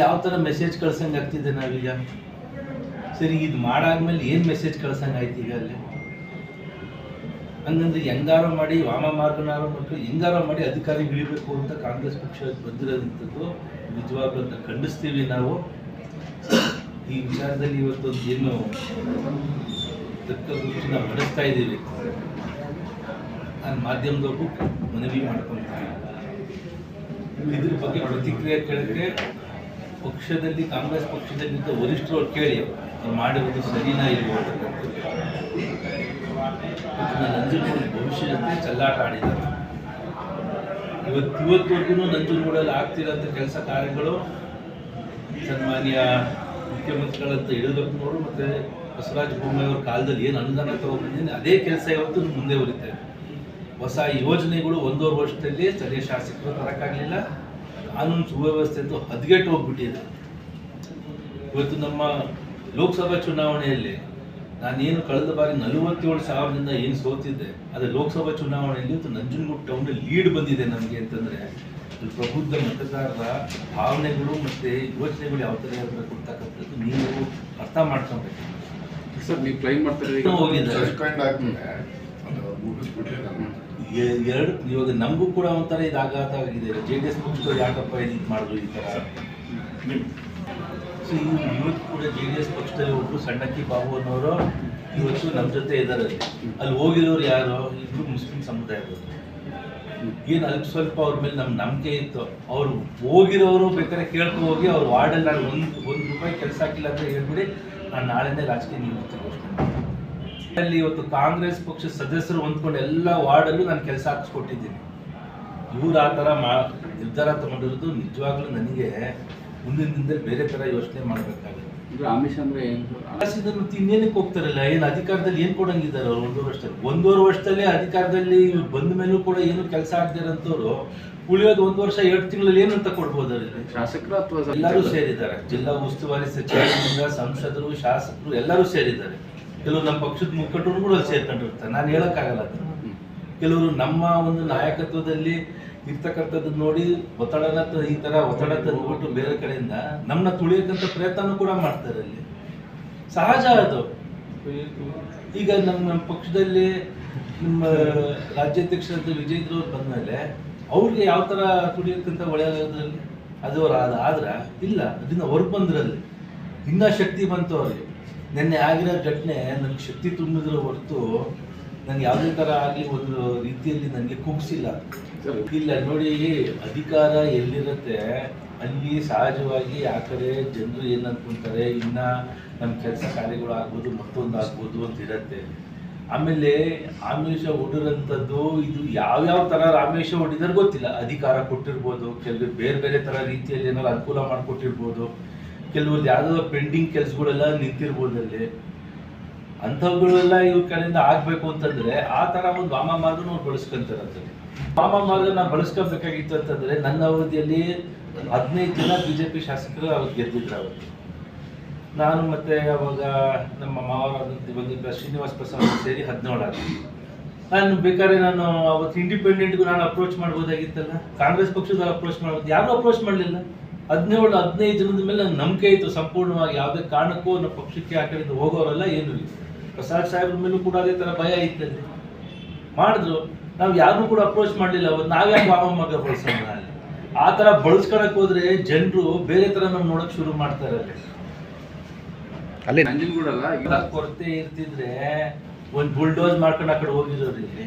ಯಾವ ಥರ ಮೆಸೇಜ್ ಕಳ್ಸಂಗೆ ಆಗ್ತಿದೆ ನಾವೀಗ? ಸರಿ, ಇದು ಮಾಡಾದ್ಮೇಲೆ ಏನು ಮೆಸೇಜ್ ಕಳ್ಸಂಗೆ ಆಯ್ತು ಈಗ ಅಲ್ಲಿ? ಹಂಗಂದ್ರೆ ಹೆಂಗಾರ ಮಾಡಿ ವಾಮ ಮಾರ್ಗನಾರ ಮತ್ತು ಹೆಂಗಾರ ಮಾಡಿ ಅಧಿಕಾರಿಗಳಿರಬೇಕು ಅಂತ ಕಾಂಗ್ರೆಸ್ ಪಕ್ಷ ಬಂದಿರೋದಂಥದ್ದು ನಿಜವಾಗ್ಲೂ ಅದನ್ನ ಖಂಡಿಸ್ತೀವಿ ನಾವು. ಈ ವಿಚಾರದಲ್ಲಿ ಇವತ್ತೊಂದು ಏನು ತಕ್ಕ ನಾವು ನಡೆಸ್ತಾ ಇದ್ದೀವಿ. ನಾನು ಮಾಧ್ಯಮದವ್ರಿಗೂ ಮನವಿ ಮಾಡ್ಕೊಳ್ತೀನಿ ಇದ್ರ ಬಗ್ಗೆ ಪ್ರತಿಕ್ರಿಯೆ ಕೇಳಿದ್ರೆ ಪಕ್ಷದಲ್ಲಿ, ಕಾಂಗ್ರೆಸ್ ಪಕ್ಷದಲ್ಲಿದ್ದ ವರಿಷ್ಠರು ಕೇಳಿ, ಅವ್ರು ಮಾಡಿರೋದು ಸರಿನಾ ಇಲ್ವೋ ಅಂತಕ್ಕಂಥದ್ದು ಭವಿಷ್ಯದಲ್ಲಿ ಚಲ್ಲಾಟ ಆಡಿದ್ದಾರೆ ಇವತ್ತು, ಇವತ್ತವರೆಗೂ ನಂಜನಗೂಡಲ್ಲಿ ಆಗ್ತಿರೋಂಥ ಕೆಲಸ ಕಾರ್ಯಗಳು ಸನ್ಮಾನ್ಯ ಮುಖ್ಯಮಂತ್ರಿಗಳಂತ ಯಡಿಯೂರಪ್ಪನವರು ಮತ್ತು ಬಸವರಾಜ ಬೊಮ್ಮಾಯಿಯವ್ರ ಕಾಲದಲ್ಲಿ ಏನು ಅನುದಾನ ತಗೊಂಡಿದ್ದೀನಿ ಅದೇ ಕೆಲಸ ಇವತ್ತು ಮುಂದೆ ಬರುತ್ತೆ ಹೊಸ ಯೋಜನೆಗಳು ಒಂದೂವರೆ ವರ್ಷದಲ್ಲಿ ಸ್ಥಳೀಯ ಶಾಸಕರು ತರೋಕ್ಕಾಗಲಿಲ್ಲ ಕಾನೂನು ಸುವ್ಯವಸ್ಥೆ ಅಂತೂ ಹದಗೆಟ್ಟು ಹೋಗ್ಬಿಟ್ಟಿದೆ. ಇವತ್ತು ನಮ್ಮ ಲೋಕಸಭಾ ಚುನಾವಣೆಯಲ್ಲಿ ನಾನೇನು ಕಳೆದ ಬಾರಿ ನಲವತ್ತೇಳು ಸಾವಿರದಿಂದ ಏನು ಸೋತಿದ್ದೆ ಅದೇ ಲೋಕಸಭಾ ಚುನಾವಣೆಯಲ್ಲಿ ಇವತ್ತು ನಂಜನಗೂಡು ಟೌನಲ್ಲಿ ಲೀಡ್ ಬಂದಿದೆ ನಮಗೆ ಅಂತಂದರೆ ಪ್ರಬುದ್ಧ ಮತದಾರರ ಭಾವನೆಗಳು ಮತ್ತು ಯೋಚನೆಗಳು ಯಾವ ಥರ ಇರಬೇಕು ಅಂತಕ್ಕಂಥದ್ದು ನೀವು ಅರ್ಥ ಮಾಡ್ಕೊಬೇಕು ಸರ್ ನೀವು ಕ್ಲೈಮ್ ಮಾಡ್ತಾರೆ ಎರಡು ಇವಾಗ ನಮಗೂ ಕೂಡ ಒಂಥರ ಇದು ಆಘಾತ ಆಗಿದೆ. ಜೆ ಡಿ ಎಸ್ ಪಕ್ಷದವ್ರು ಯಾಕಪ್ಪ ಇದು ಮಾಡಿದ್ರು ಈ ಥರ? ಸೊ ಇವ್ರು ಇವತ್ತು ಕೂಡ ಜೆ ಡಿ ಎಸ್ ಪಕ್ಷದಲ್ಲಿ ಒಬ್ಬರು ಸಣ್ಣಕ್ಕಿ ಬಾಬು ಅನ್ನೋರು ಇವತ್ತು ನಮ್ಮ ಜೊತೆ ಇದ್ದಾರೆ ಅಲ್ಲಿ ಹೋಗಿರೋರು ಯಾರು? ಇಬ್ಬರು ಮುಸ್ಲಿಂ ಸಮುದಾಯದವರು. ಏನು ಅಲ್ಪ ಸ್ವಲ್ಪ ಅವ್ರ ಮೇಲೆ ನಮ್ಮ ನಂಬಿಕೆ ಇತ್ತು. ಅವ್ರು ಹೋಗಿರೋರು ಬೇಕಾದ್ರೆ ಕೇಳ್ಕೊ ಹೋಗಿ ಅವ್ರ ವಾರ್ಡಲ್ಲಿ ನಾನು ಒಂದು ಒಂದು ರೂಪಾಯಿ ಕೆಲಸ ಹಾಕಿಲ್ಲ ಅಂತ ಹೇಳ್ಬಿಡಿ ನಾನು ನಾಳೆನೇ ರಾಜಕೀಯ ಮಾಡ್ತೀನಿ. ಅಲ್ಲಿ ಇವತ್ತು ಕಾಂಗ್ರೆಸ್ ಪಕ್ಷದ ಸದಸ್ಯರು ಹೊಂದ್ಕೊಂಡು ಎಲ್ಲ ವಾರ್ಡಲ್ಲೂ ನಾನು ಕೆಲಸ ಹಾಕಿಸ್ಕೊಟ್ಟಿದ್ದೀನಿ. ಇವ್ರು ಆ ಥರ ಮಾ ನಿರ್ಧಾರ ತಗೊಂಡಿರೋದು ನಿಜವಾಗ್ಲೂ ನನಗೆ ಮುಂದಿನ ದಿನದಲ್ಲಿ ಬೇರೆ ಥರ ಯೋಚನೆ ಮಾಡಬೇಕಾಗುತ್ತೆ. ಆಮಿಷ ಅಂದ್ರೆ ಇನ್ನೇನಕ್ಕೆ ಹೋಗ್ತಾರಲ್ಲ? ಏನು ಅಧಿಕಾರದಲ್ಲಿ ಏನು ಕೊಡಂಗಿದ್ದಾರೆ ಅವ್ರು ಒಂದೂವರೆ ವರ್ಷದಲ್ಲಿ? ಒಂದೂವರೆ ವರ್ಷದಲ್ಲೇ ಅಧಿಕಾರದಲ್ಲಿ ಬಂದ ಮೇಲೂ ಕೂಡ ಏನು ಕೆಲಸ ಆಗದಿರೋಂಥವ್ರು ಉಳಿಯೋದು ಒಂದು ವರ್ಷ ಎರಡು ತಿಂಗಳಲ್ಲಿ ಏನು ಅಂತ ಕೊಡ್ಬೋದು ಶಾಸಕರು ಅಥವಾ ಎಲ್ಲರೂ ಸೇರಿದ್ದಾರೆ. ಜಿಲ್ಲಾ ಉಸ್ತುವಾರಿ ಸಚಿವರಿಂದ ಸಂಸದರು ಶಾಸಕರು ಎಲ್ಲರೂ ಸೇರಿದ್ದಾರೆ. ಕೆಲವರು ನಮ್ಮ ಪಕ್ಷದ ಮುಖಂಡರು ಕೂಡ ಸೇರ್ಕೊಂಡಿರ್ತಾರೆ. ನಾನು ಹೇಳೋಕ್ಕಾಗಲ್ಲ ಕೆಲವರು ನಮ್ಮ ಒಂದು ನಾಯಕತ್ವದಲ್ಲಿ ಇರ್ತಕ್ಕಂಥದ್ದು ನೋಡಿ ಒತ್ತಡನ ಈ ತರ ಒತ್ತಡ ತಂದ್ಬಿಟ್ಟು ಬೇರೆ ಕಡೆಯಿಂದ ನಮ್ಮನ್ನ ತುಳಿಯಕ್ಕಂತ ಪ್ರಯತ್ನ ಕೂಡ ಮಾಡ್ತಾರೆ ಅಲ್ಲಿ. ಸಹಜ ಅದು. ಈಗ ನಮ್ಮ ನಮ್ಮ ಪಕ್ಷದಲ್ಲಿ ನಮ್ಮ ರಾಜ್ಯಾಧ್ಯಕ್ಷರಾದ ವಿಜಯೇಂದ್ರ ಅವ್ರು ಬಂದಮೇಲೆ ಅವ್ರಿಗೆ ಯಾವ ಥರ ತುಳಿಯಕ್ಕಂಥ ಒಳ್ಳೆಯದ್ರಲ್ಲಿ ಅದು ಅವ್ರು ಅದು ಆದ್ರೆ ಇಲ್ಲ ಅದನ್ನ ಹೊರಗೆ ಬಂದ್ರಲ್ಲಿ. ಇನ್ನೂ ಶಕ್ತಿ ಬಂತು ಅವ್ರಿಗೆ. ನಿನ್ನೆ ಆಗಿರೋ ಘಟನೆ ನನಗೆ ಶಕ್ತಿ ತುಂಬಿದ್ರೆ ಹೊರತು ನನಗೆ ಯಾವುದೇ ಥರ ಆಗಲಿ ಒಂದು ರೀತಿಯಲ್ಲಿ ನನಗೆ ಕುಗ್ಸಿಲ್ಲ. ಇಲ್ಲ ನೋಡಿ ಅಧಿಕಾರ ಎಲ್ಲಿರುತ್ತೆ? ಅಲ್ಲಿ ಸಹಜವಾಗಿ ಆ ಕಡೆ ಜನರು ಏನು ಅನ್ಕೊಂತಾರೆ? ಇನ್ನು ನಮ್ಮ ಕೆಲಸ ಕಾರ್ಯಗಳು ಆಗ್ಬೋದು ಮತ್ತೊಂದು ಆಗ್ಬೋದು ಅಂತ ಇರುತ್ತೆ. ಆಮೇಲೆ ಆಮೇಶ ಹೊಡಿರೋಂಥದ್ದು ಇದು ಯಾವ್ಯಾವ ಥರ ರಾಮೇಶ ಹೊಡಿದಾರೆ ಗೊತ್ತಿಲ್ಲ. ಅಧಿಕಾರ ಕೊಟ್ಟಿರ್ಬೋದು ಕೆಲವರು ಬೇರೆ ಬೇರೆ ಥರ ರೀತಿಯಲ್ಲಿ ಏನಾದ್ರು ಅನುಕೂಲ ಮಾಡಿಕೊಟ್ಟಿರ್ಬೋದು. ಕೆಲವ್ರದ್ದು ಯಾವುದೋ ಪೆಂಡಿಂಗ್ ಕೆಲಸಗಳೆಲ್ಲ ನಿಂತಿರ್ಬೋದು ಅಲ್ಲಿ ಅಂಥವುಗಳೆಲ್ಲ ಇವ್ರ ಕಡೆಯಿಂದ ಆಗಬೇಕು ಅಂತಂದ್ರೆ ಆ ಥರ ಒಂದು ವಾಮ ಮಾರ್ಗನ ಅವ್ರು ಬಳಸ್ಕೊಂತಾರಂತೆ ವಾಮ ಮಾರ್ಗನ ಬಳಸ್ಕೊಬೇಕಾಗಿತ್ತು ಅಂತಂದ್ರೆ ನನ್ನ ಅವಧಿಯಲ್ಲಿ ಹದಿನೈದು ಜನ ಬಿ ಜೆ ಪಿ ಶಾಸಕರು ಅವತ್ತು ಗೆದ್ದಿದ್ರು ಅವತ್ತು. ನಾನು ಮತ್ತೆ ಅವಾಗ ನಮ್ಮ ಮಾವರಾದಂಥ ಬಂದಿದ್ದ ಶ್ರೀನಿವಾಸ್ ಪ್ರಸಾದ್ ಸೇರಿ ಹದಿನೇಳು ಆಗಿ ನಾನು ಬೇಕಾದ್ರೆ ನಾನು ಅವತ್ತು ಇಂಡಿಪೆಂಡೆಂಟ್ಗೂ ನಾನು ಅಪ್ರೋಚ್ ಮಾಡ್ಬೋದಾಗಿತ್ತಲ್ಲ? ಕಾಂಗ್ರೆಸ್ ಪಕ್ಷದವ್ರು ಅಪ್ರೋಚ್ ಮಾಡ್ಬೋದು. ಯಾರು ಅಪ್ರೋಚ್ ಮಾಡಲಿಲ್ಲ. ಹದಿನೇಳು ಹದಿನೈದು ಜನದ ಮೇಲೆ ನಂಗೆ ನಂಬಿಕೆ ಇತ್ತು ಸಂಪೂರ್ಣವಾಗಿ ಯಾವುದೇ ಕಾರಣಕ್ಕೂ ನಮ್ಮ ಪಕ್ಷಕ್ಕೆ ಆ ಕಡೆಯಿಂದ ಹೋಗೋರಲ್ಲ ಏನು ಇಲ್ಲ. ಪ್ರಸಾದ್ ಸಾಹೇಬ್ರ ಮೇಲೂ ಕೂಡ ಅದೇ ಥರ ಭಯ ಇತ್ತಲ್ಲಿ ಮಾಡಿದ್ರು. ನಾವು ಯಾರನ್ನೂ ಕೂಡ ಅಪ್ರೋಚ್ ಮಾಡಲಿಲ್ಲ. ಅವ್ರು ನಾವೇ ಮಾಮ ಮಗ ಬಳಸೋಣ ಅಲ್ಲಿ? ಆ ಥರ ಬಳಸ್ಕೊಳಕ್ ಹೋದ್ರೆ ಜನರು ಬೇರೆ ಥರ ನಾವು ನೋಡೋಕೆ ಶುರು ಮಾಡ್ತಾರೆ ಅಲ್ಲಿ. ಅಲ್ಲಿ ನಂಜನಗೂಡಲ್ಲ? ಇಲ್ಲ ಕೊರತೆ ಇರ್ತಿದ್ರೆ ಒಂದು ಬುಲ್ಡೋಸ್ ಮಾಡ್ಕೊಂಡು ಆ ಕಡೆ ಹೋಗಿರೋರು ಇಲ್ಲಿ.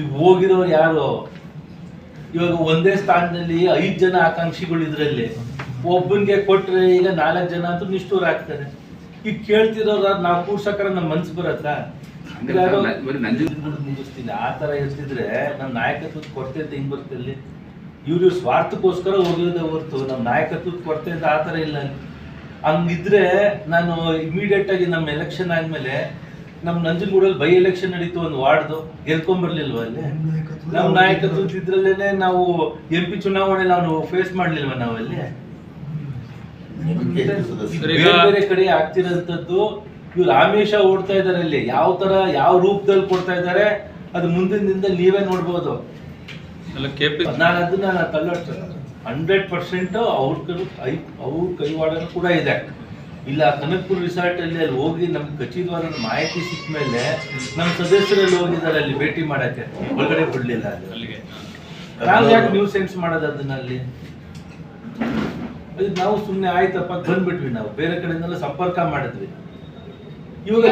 ಈಗ ಹೋಗಿರೋರು ಯಾರು? ಇವಾಗ ಒಂದೇ ಸ್ಥಾನದಲ್ಲಿ ಐದು ಜನ ಆಕಾಂಕ್ಷಿಗಳು ಇದ್ರಲ್ಲಿ ಒಬ್ಬನಿಗೆ ಕೊಟ್ರೆ ಈಗ ನಾಲ್ಕು ಜನ ಅಂತೂ ನಿಷ್ಠೂರ ಆಗ್ತಾರೆ ಈಗ ಕೇಳ್ತಿರೋರು ನಾವು ಕೂರ್ಸಕ್ಕಾರ ನಮ್ಮ ಮನ್ಸು ಬರತ್ತಾ? ಮುಗಿಸ್ತೀನಿ ಆ ತರ ಇರ್ತಿದ್ರೆ ನಮ್ಮ ನಾಯಕತ್ವದ ಕೊರತೆ ಅಂತ ಹಿಂಗ್ ಅಲ್ಲಿ? ಇವ್ರು ಸ್ವಾರ್ಥಕ್ಕೋಸ್ಕರ ಹೋಗಿರೋದೇ ಹೊರ್ತು ನಮ್ಮ ನಾಯಕತ್ವದ ಕೊರತೆ ಅಂತ ಆ ಥರ ಇಲ್ಲ. ಹಂಗಿದ್ರೆ ನಾನು ಇಮಿಡಿಯೇಟ್ ಆಗಿ ನಮ್ಮ ಎಲೆಕ್ಷನ್ ಆದ್ಮೇಲೆ ನಮ್ಮ ನಂಜನಗೂಡಲ್ಲಿ ಬೈ ಎಲೆಕ್ಷನ್ ನಡೀತು ಒಂದು ವಾರ್ಡ್ದು ಗೆಲ್ಕೊಂಬರ್ಲಿಲ್ವ ಅಲ್ಲಿ? ನಮ್ಮ ನಾಯಕ ಇದ್ರಲ್ಲೇನೆ ನಾವು ಎಂ ಪಿ ಚುನಾವಣೆ ನಾವು ಫೇಸ್ ಮಾಡ್ಲಿಲ್ವ ನಾವಲ್ಲಿ ಬೇರೆ ಬೇರೆ ಕಡೆ ಆಗ್ತಿರೋಂಥದ್ದು ಇವ್ರು ಆಮಿಷ ಓಡ್ತಾ ಇದಾರೆ ಅಲ್ಲಿ. ಯಾವ ತರ ಯಾವ ರೂಪದಲ್ಲಿ ಕೊಡ್ತಾ ಇದ್ದಾರೆ ಅದು ಮುಂದಿನ ದಿನದಲ್ಲಿ ನೀವೇ ನೋಡ್ಬೋದು. ನಾನು ಅದನ್ನ ನಾನು ಹಂಡ್ರೆಡ್ ಪರ್ಸೆಂಟ್ ಅವ್ರ ಕೈ ಐ- ಅವ್ರ ಕೈವಾಡನೂ ಕೂಡ ಇದೆ. ಇಲ್ಲ ಕನಕ್ಪುರ್ ರಿಸಾರ್ಟ್ ಅಲ್ಲಿ ಅಲ್ಲಿ ಹೋಗಿ ನಮ್ಗೆ ಖಚಿತವಾದ ಮಾಹಿತಿ ಸಿಕ್ಕ ಮೇಲೆ ನಮ್ಮ ಸದಸ್ಯರಲ್ಲಿ ಹೋಗಿದ್ದಾರೆ ಅಲ್ಲಿ ಭೇಟಿ ಮಾಡಕ್ಕೆ. ಒಳಗಡೆ ಬಿಡ್ಲಿಲ್ಲ ನಾವು ಯಾಕೆ ನ್ಯೂಸ್ ಸೆನ್ಸ್ ಮಾಡೋದು ಅದನ್ನ ಅಲ್ಲಿ ಅದು ನಾವು ಸುಮ್ಮನೆ ಆಯ್ತಪ್ಪ ಬಂದ್ಬಿಟ್ವಿ ನಾವು. ಬೇರೆ ಕಡೆಯಿಂದೆಲ್ಲ ಸಂಪರ್ಕ ಮಾಡಿದ್ವಿ. ಇವಾಗ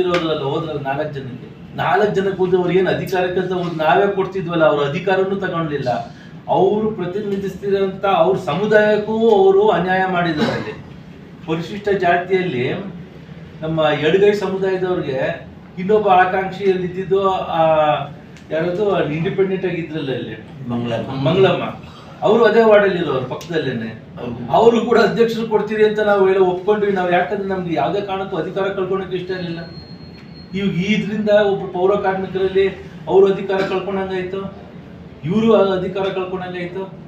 ಇರೋದ್ರಲ್ಲ ಹೋದ್ರಲ್ಲ ನಾಲ್ಕು ಜನಕ್ಕೆ. ನಾಲ್ಕು ಜನಕ್ಕೆ ಹೋದ್ರೆ ಅವ್ರು ಏನು ಅಧಿಕಾರಕ್ಕೆ ಅಂತ ಒಂದು ನಾವೇ ಕೊಡ್ತಿದ್ವಲ್ಲ ಅವ್ರ ಅಧಿಕಾರನೂ ತಗೊಂಡಿಲ್ಲ. ಅವರು ಪ್ರತಿನಿಧಿಸ್ತಿರೋಂಥ ಅವ್ರ ಸಮುದಾಯಕ್ಕೂ ಅವರು ಅನ್ಯಾಯ ಮಾಡಿದ್ದಾರೆ ಅಲ್ಲಿ. ಪರಿಶಿಷ್ಟ ಜಾತಿಯಲ್ಲಿ ನಮ್ಮ ಎಡಗೈ ಸಮುದಾಯದವ್ರಿಗೆ ಇನ್ನೊಬ್ಬ ಆಕಾಂಕ್ಷಿಯಲ್ಲಿ ಇದ್ದಿದ್ದು ಆ ಯಾರದು ಇಂಡಿಪೆಂಡೆಂಟ್ ಆಗಿದ್ರಲ್ಲ ಅಲ್ಲಿ? ಮಂಗಳಮ್ಮ. ಅವರು ಅದೇ ವಾರ್ಡಲ್ಲಿ ಇರೋರು ಪಕ್ಕದಲ್ಲೇನೆ. ಅವರು ಕೂಡ ಅಧ್ಯಕ್ಷರು ಕೊಡ್ತೀರಿ ಅಂತ ನಾವು ಹೇಳಿ ಒಪ್ಕೊಂಡ್ವಿ. ನಾವು ಯಾಕಂದ್ರೆ ನಮ್ಗೆ ಯಾವುದೇ ಕಾರಣಕ್ಕೂ ಅಧಿಕಾರ ಕಳ್ಕೊಳಕ್ಕೆ ಇಷ್ಟ ಇರಲಿಲ್ಲ. ಇವಾಗ ಇದರಿಂದ ಒಬ್ಬ ಪೌರ ಕಾರ್ಮಿಕರಲ್ಲಿ ಅವರು ಅಧಿಕಾರ ಕಳ್ಕೊಂಡಂಗಾಯ್ತು. ಇವರು ಅಧಿಕಾರ ಕಳ್ಕೊಂಡಂಗಾಯ್ತು.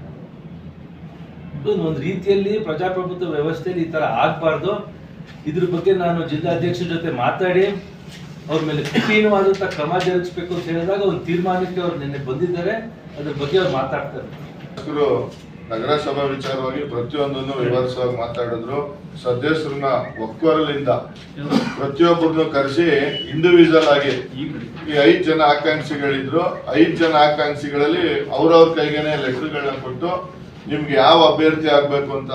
ಒಂದು ರೀತಿಯಲ್ಲಿ ಪ್ರಜಾಪ್ರಭುತ್ವ ವ್ಯವಸ್ಥೆಯಲ್ಲಿ ಈ ಥರ ಆಗಬಾರ್ದು. ಇದ್ರ ಬಗ್ಗೆ ನಾನು ಜಿಲ್ಲಾಧ್ಯಕ್ಷರ ಜೊತೆ ಮಾತಾಡಿ, ಅವ್ರ ಮೇಲೆ ಕಠಿಣವಾದಂತ ಕ್ರಮ ಜರುಗಿಸ್ಬೇಕು ಅಂತ ಹೇಳಿದಾಗ ಒಂದು ತೀರ್ಮಾನಕ್ಕೆ ಅವ್ರು ನಿನ್ನೆ ಬಂದಿದ್ದಾರೆ. ಅದ್ರ ಬಗ್ಗೆ ಅವ್ರು ಮಾತಾಡ್ತಾರೆ. ನಗರಸಭಾ ವಿಚಾರವಾಗಿ ಪ್ರತಿಯೊಂದನ್ನು ವಿವರಿಸುವಾಗಿ ಮಾತಾಡಿದ್ರು. ಸದಸ್ಯರನ್ನ ಒಕ್ಕೊರಲಿಂದ ಪ್ರತಿಯೊಬ್ಬರನ್ನು ಕರೆಸಿ ಇಂಡಿವಿಜುವಲ್ ಆಗಿ ಈ ಐದು ಜನ ಆಕಾಂಕ್ಷಿಗಳಿದ್ರು. ಐದು ಜನ ಆಕಾಂಕ್ಷಿಗಳಲ್ಲಿ ಅವ್ರವ್ರ ಕೈಗೇನೆ ಲೆಟರ್ಗಳನ್ನ ಕೊಟ್ಟು ನಿಮ್ಗೆ ಯಾವ ಅಭ್ಯರ್ಥಿ ಆಗ್ಬೇಕು ಅಂತ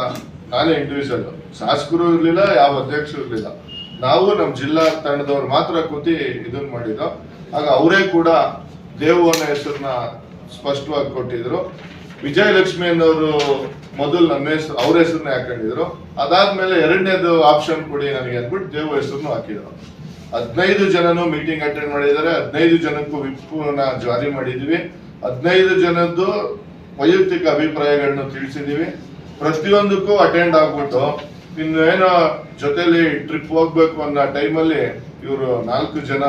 ನಾನೇ ಇಂಡಿವಿಜುವಲ್ ಶಾಸಕರು ಇರಲಿಲ್ಲ, ಯಾವ ಅಧ್ಯಕ್ಷರು ಇರಲಿಲ್ಲ. ನಾವು ನಮ್ಮ ಜಿಲ್ಲಾ ತಂಡದವ್ರು ಮಾತ್ರ ಕೂತಿ ಇದನ್ನ ಮಾಡಿದ್ರು ಆಗ ಅವರೇ ಕೂಡ ದೇವು ಅನ್ನೋ ಹೆಸರನ್ನ ಸ್ಪಷ್ಟವಾಗಿ ಕೊಟ್ಟಿದ್ರು. ವಿಜಯಲಕ್ಷ್ಮಿ ಅನ್ನೋರು ಮೊದಲು ನನ್ನ ಹೆಸರು, ಅವ್ರ ಹೆಸರನ್ನ ಹಾಕೊಂಡಿದ್ರು. ಅದಾದ್ಮೇಲೆ ಎರಡನೇದು ಆಪ್ಷನ್ ಕೊಡಿ ನನಗೆ ಅಂದ್ಬಿಟ್ಟು ದೇವು ಹೆಸರನ್ನು ಹಾಕಿದ್ರು. ಹದಿನೈದು ಜನನು ಮೀಟಿಂಗ್ ಅಟೆಂಡ್ ಮಾಡಿದ್ದಾರೆ. ಹದಿನೈದು ಜನಕ್ಕೂ ವಿಪ್ನ ಜಾರಿ ಮಾಡಿದ್ವಿ ಹದಿನೈದು ಜನದ್ದು ವೈಯಕ್ತಿಕ ಅಭಿಪ್ರಾಯಗಳನ್ನು ತಿಳಿಸಿದೀವಿ ಪ್ರತಿಯೊಂದಕ್ಕೂ ಅಟೆಂಡ್ ಆಗ್ಬಿಟ್ಟು ಇನ್ನೇನು ಜೊತೆಯಲ್ಲಿ ಟ್ರಿಪ್ ಹೋಗ್ಬೇಕು ಅನ್ನೋ ಟೈಮಲ್ಲಿ ಇವರು ನಾಲ್ಕು ಜನ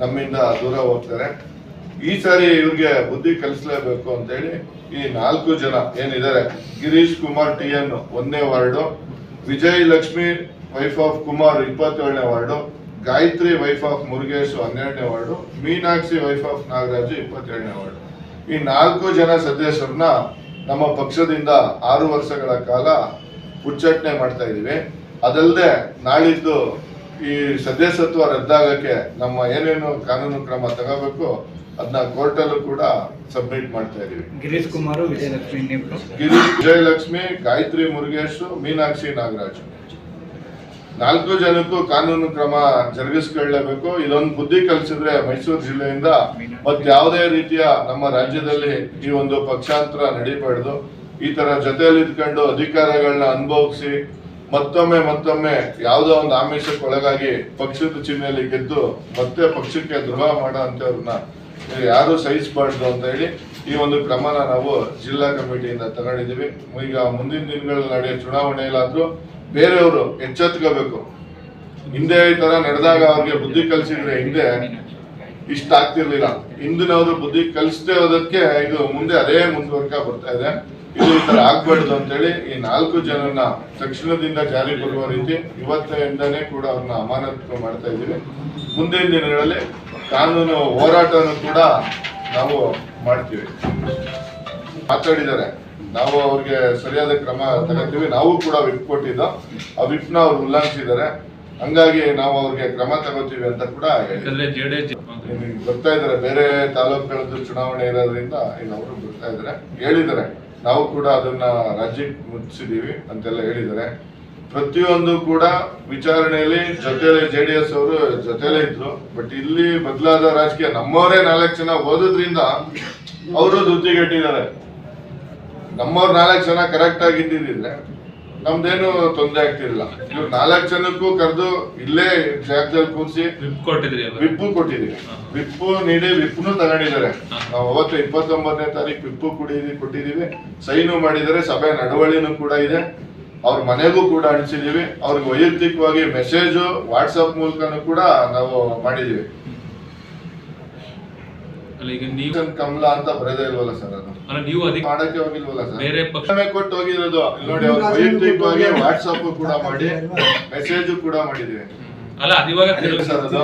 ನಮ್ಮಿಂದ ದೂರ ಹೋಗ್ತಾರೆ. ಈ ಸಾರಿ ಇವ್ರಿಗೆ ಬುದ್ಧಿ ಕಲಿಸ್ಲೇಬೇಕು ಅಂತ ಹೇಳಿ ಈ ನಾಲ್ಕು ಜನ ಏನಿದ್ದಾರೆ, ಗಿರೀಶ್ ಕುಮಾರ್ ಟಿ ಎನ್ ಒಂದನೇ ward, Vijay Lakshmi wife of Kumar ಇಪ್ಪತ್ತೇಳನೇ ward, Gayathri wife of Murugesh ಹನ್ನೆರಡನೇ ward, Meenakshi wife of Nagaraju ಇಪ್ಪತ್ತೇಳನೇ ವಾರ್ಡು. ಈ ನಾಲ್ಕು ಜನ ಸದಸ್ಯರನ್ನ ನಮ್ಮ ಪಕ್ಷದಿಂದ ಆರು ವರ್ಷಗಳ ಕಾಲ ಉಚ್ಚಾಟನೆ ಮಾಡ್ತಾ ಇದೀವಿ ಅದಲ್ಲದೆ ನಾಳಿದ್ದು ಈ ಸದಸ್ಯತ್ವ ರದ್ದಾಗಕ್ಕೆ ನಮ್ಮ ಏನೇನು ಕಾನೂನು ಕ್ರಮ ತಗೋಬೇಕು ಅದನ್ನ ಕೋರ್ಟಲ್ಲೂ ಕೂಡ ಸಬ್ಮಿಟ್ ಮಾಡ್ತಾ ಇದೀವಿ ಗಿರೀಶ್ ಕುಮಾರ್ ವಿಜಯಲಕ್ಷ್ಮಿ ಗಿರೀಶ್ ವಿಜಯಲಕ್ಷ್ಮಿ ಗಾಯತ್ರಿ ಮುರುಗೇಶ್ ಮೀನಾಕ್ಷಿ ನಾಗರಾಜ್. ನಾಲ್ಕು ಜನಕ್ಕೂ ಕಾನೂನು ಕ್ರಮ ಜರುಗಿಸ್ಕೊಳ್ಳೇಬೇಕು. ಇದೊಂದು ಬುದ್ಧಿ ಕಲಿಸಿದ್ರೆ ಮೈಸೂರು ಜಿಲ್ಲೆಯಿಂದ ಮತ್ತೆ ಯಾವುದೇ ರೀತಿಯ ನಮ್ಮ ರಾಜ್ಯದಲ್ಲಿ ಈ ಒಂದು ಪಕ್ಷಾಂತರ ನಡೀಬಾರ್ದು. ಈ ತರ ಜೊತೆಯಲ್ಲಿ ಇದ್ಕೊಂಡು ಅಧಿಕಾರಗಳನ್ನ ಅನುಭವಿಸಿ ಮತ್ತೊಮ್ಮೆ ಮತ್ತೊಮ್ಮೆ ಯಾವುದೋ ಒಂದು ಆಮಿಷಕ್ಕೆ ಒಳಗಾಗಿ ಪಕ್ಷದ ಚಿಹ್ನೆಯಲ್ಲಿ ಗೆದ್ದು ಮತ್ತೆ ಪಕ್ಷಕ್ಕೆ ದ್ರೋಹ ಮಾಡೋ ಅಂತವ್ರನ್ನ ಯಾರು ಸಹಿಸಬಾರ್ದು ಅಂತ ಹೇಳಿ ಈ ಒಂದು ಕ್ರಮನ ನಾವು ಜಿಲ್ಲಾ ಕಮಿಟಿಯಿಂದ ತಗೊಂಡಿದ್ದೀವಿ. ಈಗ ಮುಂದಿನ ದಿನಗಳಲ್ಲಿ ನಡೆಯೋ ಚುನಾವಣೆಯಲ್ಲಾದ್ರೂ ಬೇರೆಯವರು ಎಚ್ಚೆತ್ಕೋಬೇಕು. ಹಿಂದೆ ಈ ತರ ನಡೆದಾಗ ಅವ್ರಿಗೆ ಬುದ್ಧಿ ಕಲಿಸಿದ್ರೆ ಹಿಂದೆ ಇಷ್ಟ ಆಗ್ತಿರ್ಲಿಲ್ಲ. ಹಿಂದಿನವರು ಬುದ್ಧಿ ಕಲಿಸದೆ ಹೋದಕ್ಕೆ ಇದು ಮುಂದೆ ಅದೇ ಮುಂದುವರ್ಕ ಬರ್ತಾ ಇದೆ. ಇದು ಈ ತರ ಆಗ್ಬಾರ್ದು ಅಂತೇಳಿ ಈ ನಾಲ್ಕು ಜನನ ತಕ್ಷಣದಿಂದ ಜಾರಿ ಬರುವ ರೀತಿ ಇವತ್ತಿಂದನೇ ಕೂಡ ಅವ್ರನ್ನ ಅಮಾನತು ಮಾಡ್ತಾ ಇದ್ದೀವಿ. ಮುಂದಿನ ದಿನಗಳಲ್ಲಿ ಕಾನೂನು ಹೋರಾಟನೂ ಕೂಡ ನಾವು ಮಾಡ್ತೀವಿ. ಮಾತಾಡಿದ್ದಾರೆ. ನಾವು ಅವ್ರಿಗೆ ಸರಿಯಾದ ಕ್ರಮ ತಗೋತೀವಿ. ನಾವು ಕೂಡ ವಿಪ್ ಕೊಟ್ಟಿದ್ದು. ಆ ವಿಪ್ನ ಅವ್ರು ಉಲ್ಲಂಘಿಸಿದ್ದಾರೆ. ಹಂಗಾಗಿ ನಾವು ಅವ್ರಿಗೆ ಕ್ರಮ ತಗೋತೀವಿ ಅಂತ ಕೂಡ ಬರ್ತಾ ಇದಾರೆ ಬೇರೆ ತಾಲೂಕುಗಳದ್ದು ಚುನಾವಣೆ ಇರೋದ್ರಿಂದ ಇಲ್ಲಿ ಅವರು ಬರ್ತಾ ಇದಾರೆ ಹೇಳಿದ್ದಾರೆ. ನಾವು ಕೂಡ ಅದನ್ನ ರಾಜ್ಯಕ್ಕೆ ಮುಟ್ಟಿಸಿದೀವಿ ಅಂತೆಲ್ಲ ಹೇಳಿದ್ದಾರೆ. ಪ್ರತಿಯೊಂದು ಕೂಡ ವಿಚಾರಣೆಯಲ್ಲಿ ಜೊತೆಲೆ ಜೆ ಡಿ ಎಸ್ ಅವರು ಜೊತೆಲೆ ಇದ್ರು. ಬಟ್ ಇಲ್ಲಿ ಬದಲಾದ ರಾಜಕೀಯ ನಮ್ಮವರೇ ನಾಲ್ಕು ಜನ ಓದೋದ್ರಿಂದ ಅವರು ದುಡ್ಡಿಗೆಟ್ಟಿದ್ದಾರೆ ನಮ್ಮವ್ರು ನಾಲ್ಕು ಜನ ಕರೆಕ್ಟ್ ಆಗಿ ಇದ್ದಿದ್ರೆ ನಮ್ದೇನು ತೊಂದರೆ ಆಗ್ತಿರ್ಲಿಲ್ಲ. ಇವ್ರು ನಾಲ್ಕು ಜನಕ್ಕೂ ಕರೆದು ಇಲ್ಲೇ ಜಾಗದಲ್ಲಿ ಕೂರಿಸಿ ವಿಪ್ ಕೊಟ್ಟಿದ್ರಿ ಅಲ್ವಾ ವಿಪ್ಪು ಕೊಟ್ಟಿದ್ರಿ ವಿಪ್ಪು ನೀಡಿ ವಿಪ್ನು ತಗೊಂಡಿದ್ದಾರೆ. ನಾವು ಅವತ್ತು ಇಪ್ಪತ್ತೊಂಬತ್ತನೇ ತಾರೀಕು ವಿಪ್ಪು ಕುಡಿದಿ ಕೊಟ್ಟಿದ್ದೀವಿ. ಸೈನು ಮಾಡಿದ್ದಾರೆ. ಸಭೆ ನಡವಳಿನೂ ಕೂಡ ಇದೆ. ಅವ್ರ ಮನೆಗೂ ಕೂಡ ಅಣಿಸಿದೀವಿ ಅವ್ರಿಗೆ ವೈಯಕ್ತಿಕವಾಗಿ ಮೆಸೇಜು ವಾಟ್ಸಪ್ ಮೂಲಕನೂ ಕೂಡ ನಾವು ಮಾಡಿದೀವಿ ಅಲ್ಲ ಈಗ ನೀವು ಕಮಲ ಅಂತ ಬರದೇ ಇಲ್ವಲ್ಲ ಸರ್ ಅದು? ಅಲ್ಲ ನೀವು ಅದಕ್ಕೆ ಮಾಡಕ್ಕೆ ಹೋಗಿಲ್ವಲ್ಲ ಸರ್ ಬೇರೆ ಪಕ್ಷ ಕೊಟ್ಟು ಹೋಗಿರೋದು. ಇಲ್ಲಿ ನೋಡಿ ಅವ್ರು ವೈಯಕ್ತಿಕವಾಗಿ ವಾಟ್ಸಪ್ ಕೂಡ ಮಾಡಿ ಮೆಸೇಜ್ ಕೂಡ ಮಾಡಿದೀವಿ. ಅಲ್ಲ ಅದು ಇವಾಗ ಸರ್ ಅದು.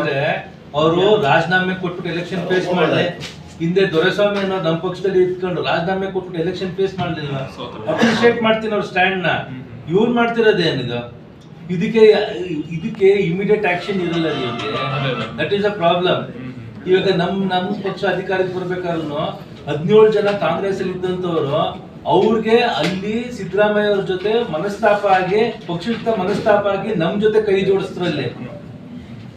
ಅವರು ರಾಜೀನಾಮೆ ಕೊಟ್ಬಿಟ್ಟು ಎಲೆಕ್ಷನ್ ಫೇಸ್ ಮಾಡಿದೆ. ಹಿಂದೆ ದೊರೆಸ್ವಾಮಿ ಅನ್ನೋ ನಮ್ಮ ಪಕ್ಷದಲ್ಲಿ ಇಟ್ಕೊಂಡು ರಾಜೀನಾಮೆ ಕೊಟ್ಬಿಟ್ಟು ಎಲೆಕ್ಷನ್ ಫೇಸ್ ಮಾಡಲಿಲ್ಲ. ಅಪ್ರಿಶಿಯೇಟ್ ಮಾಡ್ತೀನಿ ಅವ್ರ ಸ್ಟ್ಯಾಂಡ್ನ. ಇವ್ರು ಮಾಡ್ತಿರೋದೇನಿದು ಇದಕ್ಕೆ ಇದಕ್ಕೆ ಇಮಿಡಿಯೇಟ್ ಆಕ್ಷನ್ ಇರಲ್ಲ. ದಟ್ ಈಸ್ ಅ ಪ್ರಾಬ್ಲಮ್ ಇವಾಗ ನಮ್ ನಮ್ ಪಕ್ಷ ಅಧಿಕಾರಕ್ಕೆ ಬರ್ಬೇಕಾದ್ರೂ ಹದಿನೇಳು ಜನ ಕಾಂಗ್ರೆಸ್ ಅಲ್ಲಿ ಇದ್ದಂತವ್ರು ಅವ್ರಿಗೆ ಅಲ್ಲಿ ಸಿದ್ದರಾಮಯ್ಯ ಅವ್ರ ಜೊತೆ ಮನಸ್ತಾಪ ಆಗಿ ಪಕ್ಷದ ಮನಸ್ತಾಪ ಆಗಿ ನಮ್ ಜೊತೆ ಕೈ ಜೋಡಿಸ್ತ್ರಲ್ಲಿ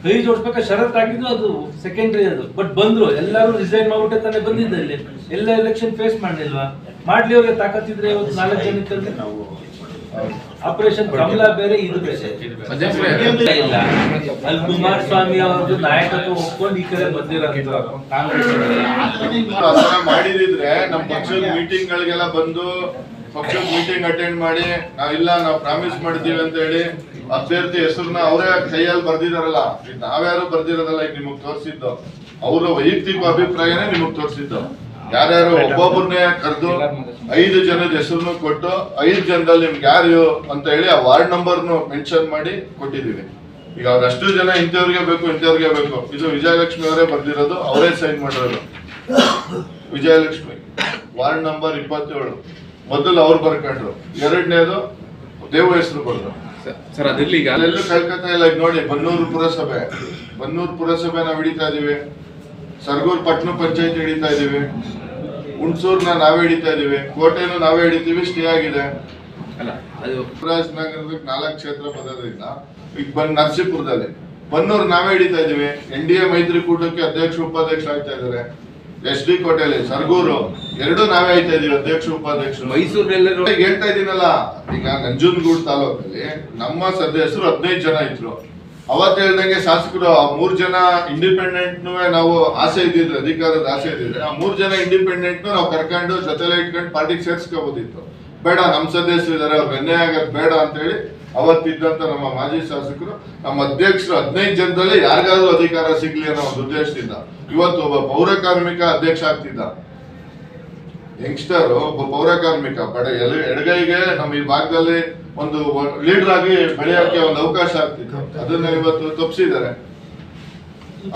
ಕೈ ಜೋಡಿಸ್ಬೇಕಾ ಶರತ್ ಆಗಿದ್ದು ಅದು ಸೆಕೆಂಡ್ರಿ ಅದು. ಬಟ್ ಬಂದ್ರು, ಎಲ್ಲರೂ ರಿಸೈನ್ ಮಾಡ್ಬಿಟ್ಟೆ ತಾನೇ ಬಂದಿದ್ದಲ್ಲಿ. ಎಲ್ಲ ಎಲೆಕ್ಷನ್ ಫೇಸ್ ಮಾಡ್ಲಿಲ್ವಾ? ಮಾಡ್ಲಿ ಅವ್ರಿಗೆ ತಾಕತ್ತಿದ್ರೆ ಇವತ್ತು ನಾಲ್ಕು ಜನಕ್ಕೆ ಹೌದು. ಆಪರೇಷನ್ ಕಮಲ ಬೇರೆ ಇದು ಬೇರೆ. ಇಲ್ಲ. ಅಲ್ಲಿ ಕುಮಾರಸ್ವಾಮಿ ಅವ್ರದ್ದು ನಾಯಕತ್ವ ಒಪ್ಕೊಂಡು ಈ ಕಡೆ ಬಂದಿರೋದ್ರೆ ಕಾಂಗ್ರೆಸ್ ಅದನ್ನ ಮಾಡಿದಿದ್ರೆ ನಮ್ ಪಕ್ಷದ ಮೀಟಿಂಗ್ ಗಳಿಗೆಲ್ಲ ಬಂದು ಪಕ್ಷದ ಮೀಟಿಂಗ್ ಅಟೆಂಡ್ ಮಾಡಿ ಇಲ್ಲ ನಾವು ಪ್ರಾಮಿಸ್ ಮಾಡಿದೀವಿ ಅಂತ ಹೇಳಿ ಅಭ್ಯರ್ಥಿ ಹೆಸರನ್ನ ಅವರೇ ಕೈಯಲ್ಲಿ ಬರ್ದಿದಾರಲ್ಲ ನಾವ್ಯಾರು ಬರ್ದಿರೋದಲ್ಲ ಈಗ ನಿಮಗ್ ತೋರಿಸಿದ್ದು. ಅವರ ವೈಯಕ್ತಿಕ ಅಭಿಪ್ರಾಯನೇ ನಿಮಗ್ ತೋರಿಸಿದ್ದು. ಯಾರ್ಯಾರು ಒಬ್ಬೊಬ್ಬರನ್ನೇ ಕರೆದು ಐದು ಜನದ ಹೆಸರನ್ನು ಕೊಟ್ಟು ಐದು ಜನದಲ್ಲಿ ನಿಮ್ಗೆ ಯಾರು ಅಂತ ಹೇಳಿ ಆ ವಾರ್ಡ್ ನಂಬರ್ನು ಮೆನ್ಷನ್ ಮಾಡಿ ಕೊಟ್ಟಿದ್ದೀವಿ. ಈಗ ಅವ್ರಷ್ಟು ಜನ ಇಂಥವ್ರಿಗೆ ಬೇಕು ಇಂಥವ್ರಿಗೆ ಬೇಕು. ಇದು ವಿಜಯಲಕ್ಷ್ಮಿ ಅವರೇ ಬರ್ದಿರೋದು ಅವರೇ ಸೈನ್ ಮಾಡಿರೋದು. ವಿಜಯಲಕ್ಷ್ಮಿ ವಾರ್ಡ್ ನಂಬರ್ ಇಪ್ಪತ್ತೇಳು. ಮೊದಲು ಅವ್ರು ಬರ್ಕೊಂಡ್ರು. ಎರಡನೇದು ದೇವ ಹೆಸರು ಬಂದರು. ಸರ್- ಅದಿಲ್ಲ ಈಗ ಅಲ್ಲೆಲ್ಲೂ ಕಲ್ಕತ್ತಾ ಇಲ್ಲ. ನೋಡಿ ಬನ್ನೂರು ಪುರಸಭೆ. ಬನ್ನೂರು ಪುರಸಭೆ ನಾವು ಹಿಡಿತಾ ಇದೀವಿ. ಸರ್ಗೂರ್ ಪಟ್ಟಣ ಪಂಚಾಯತ್ ಹಿಡಿತಾ ಇದೀವಿ ಹುಣಸೂರ್ನ ನಾವೇ ಹಿಡಿತಾ ಇದೀವಿ ಕೋಟೆನೂ ನಾವೇ ಹಿಡಿತೀವಿ. ಸ್ಟೇ ಆಗಿದೆ. ನಗರಕ್ಕೆ ನಾಲ್ಕು ಕ್ಷೇತ್ರ ಬರೋದ್ರಿಂದ ಈಗ ಬಂದ್ ನರಸೀಪುರದಲ್ಲಿ. ಬನ್ನೂರು ನಾವೇ ಹಿಡಿತಾ ಇದೀವಿ ಎನ್ ಡಿ ಎ ಮೈತ್ರಿಕೂಟಕ್ಕೆ ಅಧ್ಯಕ್ಷ ಉಪಾಧ್ಯಕ್ಷ ಆಗ್ತಾ ಇದಾರೆ ಎಸ್ ಡಿ ಕೋಟೆಯಲ್ಲಿ ಸರ್ಗೂರು ಎರಡು ನಾವೇ ಆಯ್ತಾ ಇದೀವಿ ಅಧ್ಯಕ್ಷ ಉಪಾಧ್ಯಕ್ಷರು. ಮೈಸೂರಿನಲ್ಲಿ ಹೇಳ್ತಾ ಇದೀನಲ್ಲ ಈಗ ನಂಜನಗೂಡು ತಾಲೂಕಲ್ಲಿ ನಮ್ಮ ಸದಸ್ಯರು ಹದಿನೈದು ಜನ ಇದ್ರು. ಅವತ್ತು ಹೇಳ್ದಂಗೆ ಶಾಸಕರು, ಆ ಮೂರು ಜನ ಇಂಡಿಪೆಂಡೆಂಟ್ ನಾವು ಆಸೆ ಇದ್ದಿದ್ರು ಅಧಿಕಾರದ ಆಸೆ ಇದ್ದಿದ್ರೆ ಆ ಮೂರು ಜನ ಇಂಡಿಪೆಂಡೆಂಟ್ ನಾವು ಕರ್ಕೊಂಡು ಜೊತೆಲೆ ಇಟ್ಕೊಂಡು ಪಾರ್ಟಿಗೆ ಸೇರ್ಸ್ಕೋಬೋದಿತ್ತು. ಬೇಡ ನಮ್ಮ ಸದಸ್ಯರು ಇದಾರೆ, ಅವ್ರು ಬೆನ್ನೆ ಆಗೋದು ಬೇಡ ಅಂತ ಹೇಳಿ ಅವತ್ತಿದ್ದಂತ ನಮ್ಮ ಮಾಜಿ ಶಾಸಕರು, ನಮ್ಮ ಅಧ್ಯಕ್ಷರು ಹದಿನೈದು ಜನದಲ್ಲಿ ಯಾರಿಗಾದ್ರೂ ಅಧಿಕಾರ ಸಿಗ್ಲಿ ಅನ್ನೋ ಒಂದು ಉದ್ದೇಶದಿಂದ ಇವತ್ತು ಒಬ್ಬ ಪೌರ ಕಾರ್ಮಿಕ ಅಧ್ಯಕ್ಷ ಆಗ್ತಿದ್ದ. ಯಂಗ್ಸ್ಟರ್ ಒಬ್ಬ ಪೌರ ಕಾರ್ಮಿಕ, ಬಡ ಎಲೆ- ಎಡಗೈಗೆ ನಮ್ಮ ಈ ಭಾಗದಲ್ಲಿ ಒಂದು ಲೀಡರ್ ಆಗಿ ಬೆಳೆಯೋಕೆ ಒಂದು ಅವಕಾಶ ಆಗ್ತಿತ್ತು. ಅದನ್ನ ಇವತ್ತು ತಪ್ಪಿಸಿದ್ದಾರೆ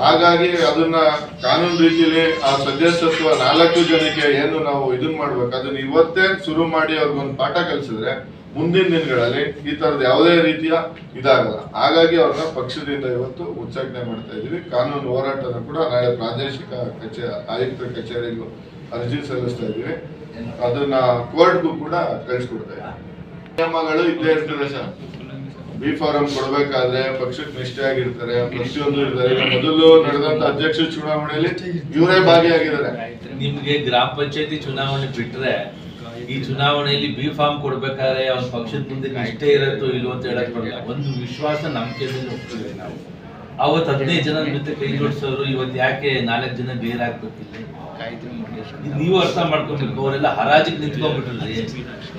ಹಾಗಾಗಿ ಅದನ್ನ ಕಾನೂನು ರೀತಿಯಲ್ಲಿ ಆ ಸದಸ್ಯತ್ವ ನಾಲ್ಕು ಜನಕ್ಕೆ ಏನು ನಾವು ಇದನ್ನ ಮಾಡ್ಬೇಕು? ಅದನ್ನ ಇವತ್ತೇ ಶುರು ಮಾಡಿ ಅವ್ರಿಗೊಂದು ಪಾಠ ಕಲಿಸಿದ್ರೆ ಮುಂದಿನ ದಿನಗಳಲ್ಲಿ ಈ ತರದ ಯಾವುದೇ ರೀತಿಯ ಇದಾಗಲ್ಲ. ಹಾಗಾಗಿ ಅವ್ರನ್ನ ಪಕ್ಷದಿಂದ ಇವತ್ತು ಉಚ್ಚಾಟನೆ ಮಾಡ್ತಾ ಇದೀವಿ ಕಾನೂನು ಹೋರಾಟನ ಕೂಡ ನಾಳೆ ಪ್ರಾದೇಶಿಕ ಕಚೇರಿ ಆಯುಕ್ತ ಕಚೇರಿಗೂ ಅರ್ಜಿ ಸಲ್ಲಿಸ್ತಾ ಇದೀವಿ ಅದನ್ನ ಕೋರ್ಟ್ಗೂ ಕೂಡ ಕಳಿಸ್ಕೊಡ್ತಾ ಇದ್ದೀವಿ. ನಿಯಮಗಳು ಇದ್ದೇ ಇರ್ತದೆ ಸರ್. ಬಿ ಫಾರಂ ಕೊಡ್ಬೇಕಾದ್ರೆ ಪಕ್ಷಕ್ಕೆ ನಿಷ್ಠೆಯಾಗಿರ್ತಾರೆ, ಪ್ರತಿಯೊಂದು ಇರ್ತಾರೆ. ಮೊದಲು ನಡೆದಂತ ಅಧ್ಯಕ್ಷ ಚುನಾವಣೆಯಲ್ಲಿ ಇವರೇ ಭಾಗಿಯಾಗಿದ್ದಾರೆ. ನಿಮ್ಗೆ ಗ್ರಾಮ ಪಂಚಾಯತಿ ಚುನಾವಣೆ ಬಿಟ್ರೆ ಈ ಚುನಾವಣೆಯಲ್ಲಿ ಬಿ ಫಾರ್ಮ್ ಕೊಡ್ಬೇಕಾದ್ರೆ ಅವ್ನ ಪಕ್ಷದ ಮುಂದೆ ನಿಷ್ಠೆ ಇರತ್ತೋ ಇಲ್ವೋ ಅಂತ ಹೇಳಕ್ ಬರಲ್ಲ. ಒಂದು ವಿಶ್ವಾಸ ನಂಬಿಕೆ ಮೇಲೆ ಹೋಗ್ತೀವಿ ನಾವು. ಅವತ್ತು ಹದಿನೈದು ಜನ ಜೊತೆ ಕೈ ಜೋಡಿಸೋರು ಇವತ್ತು ಯಾಕೆ ನಾಲ್ಕು ಜನ ಬೇರೆ ಆಗ್ಬೇಕಿಲ್ಲ? ನೀವು ಅರ್ಥ ಮಾಡ್ಕೊಬೇಕು ಅವರೆಲ್ಲ ಹರಾಜಿಗೆ ನಿಂತ್ಕೊಂಡ್ಬಿಟ್ರಿ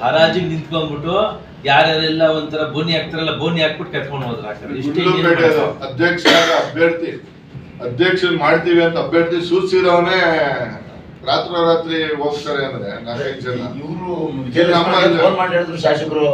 ಹರಾಜಿಗೆ ನಿಂತ್ಕೊಂಡ್ಬಿಟ್ಟು ಯಾರ್ಯಾರೆಲ್ಲ ಒಂಥರ ಬೋನಿ ಹಾಕ್ತಾರಲ್ಲ ಬೋನಿ ಹಾಕ್ಬಿಟ್ಟು ಕರ್ಕೊಂಡು ಹೋದ್ರ ಅಧ್ಯಕ್ಷ ಅಭ್ಯರ್ಥಿ ಅಧ್ಯಕ್ಷ ಮಾಡ್ತೀವಿ ಅಂತ ಅಭ್ಯರ್ಥಿ ಸೂಚಿಸಿರೋನೇ ರಾತ್ರೋರಾತ್ರಿ ಹೋಗ್ತಾರೆ ಅಂದ್ರೆ ನಾಲ್ಕೈದು ಜನ. ಇವರು ವಿಜಯಲಕ್ಷ್ಮಿ ಫೋನ್ ಮಾಡಿ ಹೇಳಿದ್ರು ಶಾಸಕರು.